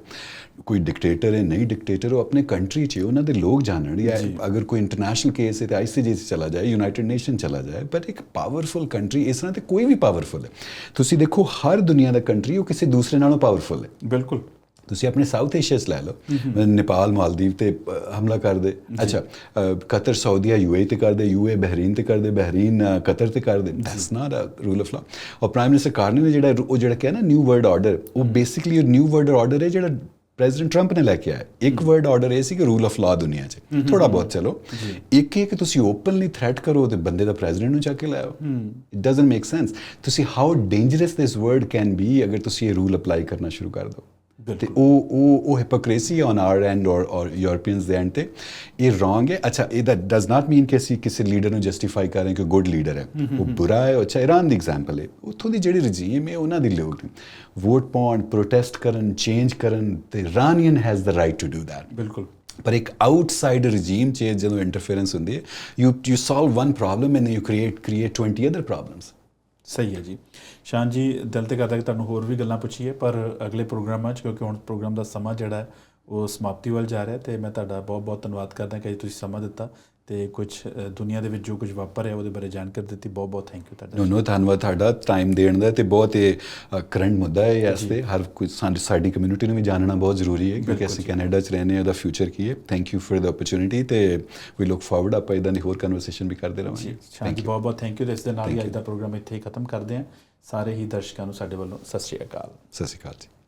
ਕੋਈ ਡਿਕਟੇਟਰ ਹੈ ਨਹੀਂ ਡਿਕਟੇਟਰ ਉਹ ਆਪਣੇ ਕੰਟਰੀ 'ਚ ਉਹਨਾਂ ਦੇ ਲੋਕ ਜਾਣਨ ਜਾਂ। ਅਗਰ ਕੋਈ ਇੰਟਰਨੈਸ਼ਨਲ ਕੇਸ ਹੈ ਤੇ ਆਈਸੀਜੇ 'ਚ ਚਲਾ ਜਾਏ ਯੂਨਾਈਟਿਡ ਨੇਸ਼ਨ ਚਲਾ ਜਾਏ ਪਰ ਇੱਕ ਪਾਵਰਫੁਲ ਕੰਟਰੀ ਇਸ ਤਰ੍ਹਾਂ ਤੇ ਕੋਈ ਵੀ ਪਾਵਰਫੁਲ ਹੈ। ਤੁਸੀਂ ਦੇਖੋ ਹਰ ਦੁਨੀਆ ਦਾ ਕੰਟਰੀ ਉਹ ਕਿਸੇ ਦੂਸਰੇ ਨਾਲੋਂ ਪਾਵਰਫੁਲ ਹੈ। ਬਿਲਕੁਲ। ਤੁਸੀਂ ਆਪਣੇ ਸਾਊਥ ਏਸ਼ੀਆ 'ਚ ਲੈ ਲਓ। ਨੇਪਾਲ ਮਾਲਦੀਵ ਤੇ ਹਮਲਾ ਕਰਦੇ। ਅੱਛਾ ਕਤਰ ਸਾਊਦੀਆ ਯੂਏਈ ਤੇ ਕਰਦੇ ਯੂਏ ਬਹਿਰੀਨ ਤੇ ਕਰਦੇ ਬਹਿਰੀਨ ਕਤਰ ਤੇ ਕਰਦੇ। That's not a rule of law or prime minister Carney ਨੇ ਜਿਹੜਾ ਉਹ ਜਿਹੜਾ ਕਿਹਾ ਨਾ ਨਿਊ ਵਰਲਡ ਆਰਡਰ ਉਹ ਬੇਸਿਕਲੀ ਉਹ ਨਿਊ ਵਰਲਡ ਆਰਡਰ ਹੈ ਜਿਹੜਾ ਪ੍ਰੈਜ਼ੀਡੈਂਟ ਟਰੰਪ ਨੇ ਲੈ ਕੇ ਆਇਆ। ਇੱਕ ਵਰਡ ਆਰਡਰ ਇਹ ਸੀ ਕਿ ਰੂਲ ਆਫ ਲਾ ਦੁਨੀਆ 'ਚ। ਥੋੜਾ ਬਹੁਤ ਚਲੋ। ਇੱਕ ਇੱਕ ਤੁਸੀਂ ਓਪਨਲੀ ਥ੍ਰੈਟ ਕਰੋ ਤੇ ਬੰਦੇ ਦਾ ਪ੍ਰੈਜ਼ੀਡੈਂਟ ਨੂੰ ਚੱਕ ਕੇ ਲਾਓ ਇਟ ਡਸਨਟ ਮੇਕ ਸੈਂਸ ਤੁਸੀਂ how dangerous this word can be ਅਗਰ ਤੁਸੀਂ ਇਹ ਰੂਲ ਅਪਲਾਈ ਕਰਨਾ ਸ਼ੁਰੂ ਕਰ ਦਿਓ। ਤੇ ਉਹ ਉਹ ਉਹ ਹਿਪੋਕ੍ਰੇਸੀ ਔਨ ਆਰ ਐਂਡ ਔਰ ਔਰ ਯੂਰਪੀਅਨਸ ਦੇ ਐਂਡ ਤੇ ਇਹ ਰੋਂਗ ਹੈ। ਅੱਛਾ ਇਹ that does not mean ਕਿ ਅਸੀਂ ਕਿਸੇ ਲੀਡਰ ਨੂੰ ਜਸਟੀਫਾਈ ਕਰ ਰਹੇ ਕਿ ਗੁੱਡ ਲੀਡਰ ਹੈ। ਉਹ ਬੁਰਾ ਹੈ। ਅੱਛਾ ਇਰਾਨ ਦੀ ਐਗਜ਼ਾਮਪਲ ਹੈ। ਉੱਥੋਂ ਦੀ ਜਿਹੜੀ ਰਜੀਮ ਹੈ ਉਹਨਾਂ ਦੀ ਲੋਕ ਨੇ। ਵੋਟ ਪਾਉਣ ਪ੍ਰੋਟੈਸਟ ਕਰਨ ਚੇਂਜ ਕਰਨ ਤੇ Iranian has the right to do that ਬਿਲਕੁਲ ਪਰ ਇੱਕ ਆਊਟਸਾਈਡ ਰਜੀਮ ਚ ਜਦੋਂ ਇੰਟਰਫੇਰੈਂਸ ਹੁੰਦੀ ਹੈ you you solve one problem and you create create 20 other problems ਸਹੀ ਹੈ ਜੀ। ਸ਼ਾਨ ਜੀ, ਦਿਲ ਤੇ ਕਰਦਾ ਕਿ ਤੁਹਾਨੂੰ ਹੋਰ ਵੀ ਗੱਲਾਂ ਪੁੱਛੀਏ, ਪਰ ਅਗਲੇ ਪ੍ਰੋਗਰਾਮਾਂ 'ਚ, ਕਿਉਂਕਿ ਹੁਣ ਪ੍ਰੋਗਰਾਮ ਦਾ ਸਮਾਂ ਜਿਹੜਾ ਹੈ, ਉਹ ਸਮਾਪਤੀ ਵੱਲ ਜਾ ਰਿਹਾ ਤੇ ਮੈਂ ਤੁਹਾਡਾ ਬਹੁਤ ਬਹੁਤ ਧੰਨਵਾਦ ਕਰਦਾ ਕਿ ਤੁਸੀਂ ਸਮਾਂ ਦਿੱਤਾ। ਤੇ ਕੁਝ ਦੁਨੀਆ ਦੇ ਵਿੱਚ ਜੋ ਕੁਝ ਵਾਪਰ ਰਿਹਾ ਉਹਦੇ ਬਾਰੇ ਜਾਣਕਾਰੀ ਦਿੱਤੀ। ਬਹੁਤ ਬਹੁਤ ਥੈਂਕ ਯੂ ਤੁਹਾਡਾ। ਨੋ ਨੋ ਧੰਨਵਾਦ ਤੁਹਾਡਾ ਟਾਈਮ ਦੇਣ ਦਾ ਤੇ ਬਹੁਤ ਇਹ ਕਰੰਟ ਮੁੱਦਾ ਹੈ ਇਸ ਤੇ। ਹਰ ਕੋਈ ਸਾਡੀ ਕਮਿਊਨਿਟੀ ਨੂੰ ਵੀ ਜਾਣਨਾ ਬਹੁਤ ਜ਼ਰੂਰੀ ਹੈ ਕਿਉਂਕਿ ਅਸੀਂ ਕੈਨੇਡਾ 'ਚ ਰਹਿੰਦੇ ਹਾਂ ਉਹਦਾ ਫਿਊਚਰ ਕੀ ਹੈ। Thank you for the opportunity ਤੇ ਵੀ ਲੁੱਕ ਫਾਰਵਰਡ ਆਪਾਂ ਇਦਾਂ ਦੀ ਹੋਰ ਕਨਵਰਸੇਸ਼ਨ ਵੀ ਕਰਦੇ ਰਹਾਂਗੇ ਥੈਂਕ ਯੂ ਬਹੁਤ ਬਹੁਤ ਥੈਂਕ ਯੂ ਇਸ ਦੇ ਨਾਲ ਹੀ ਅੱਜ ਦਾ ਪ੍ਰੋਗਰਾਮ ਇੱਥੇ ਹੀ ਖਤਮ ਕਰਦੇ ਹਾਂ। ਸਾਰੇ ਹੀ ਦਰਸ਼ਕਾਂ ਨੂੰ ਸਾਡੇ ਵੱਲੋਂ ਸਤਿ ਸ਼੍ਰੀ ਅਕਾਲ। ਸਤਿ ਸ਼੍ਰੀ ਅਕਾਲ ਜੀ।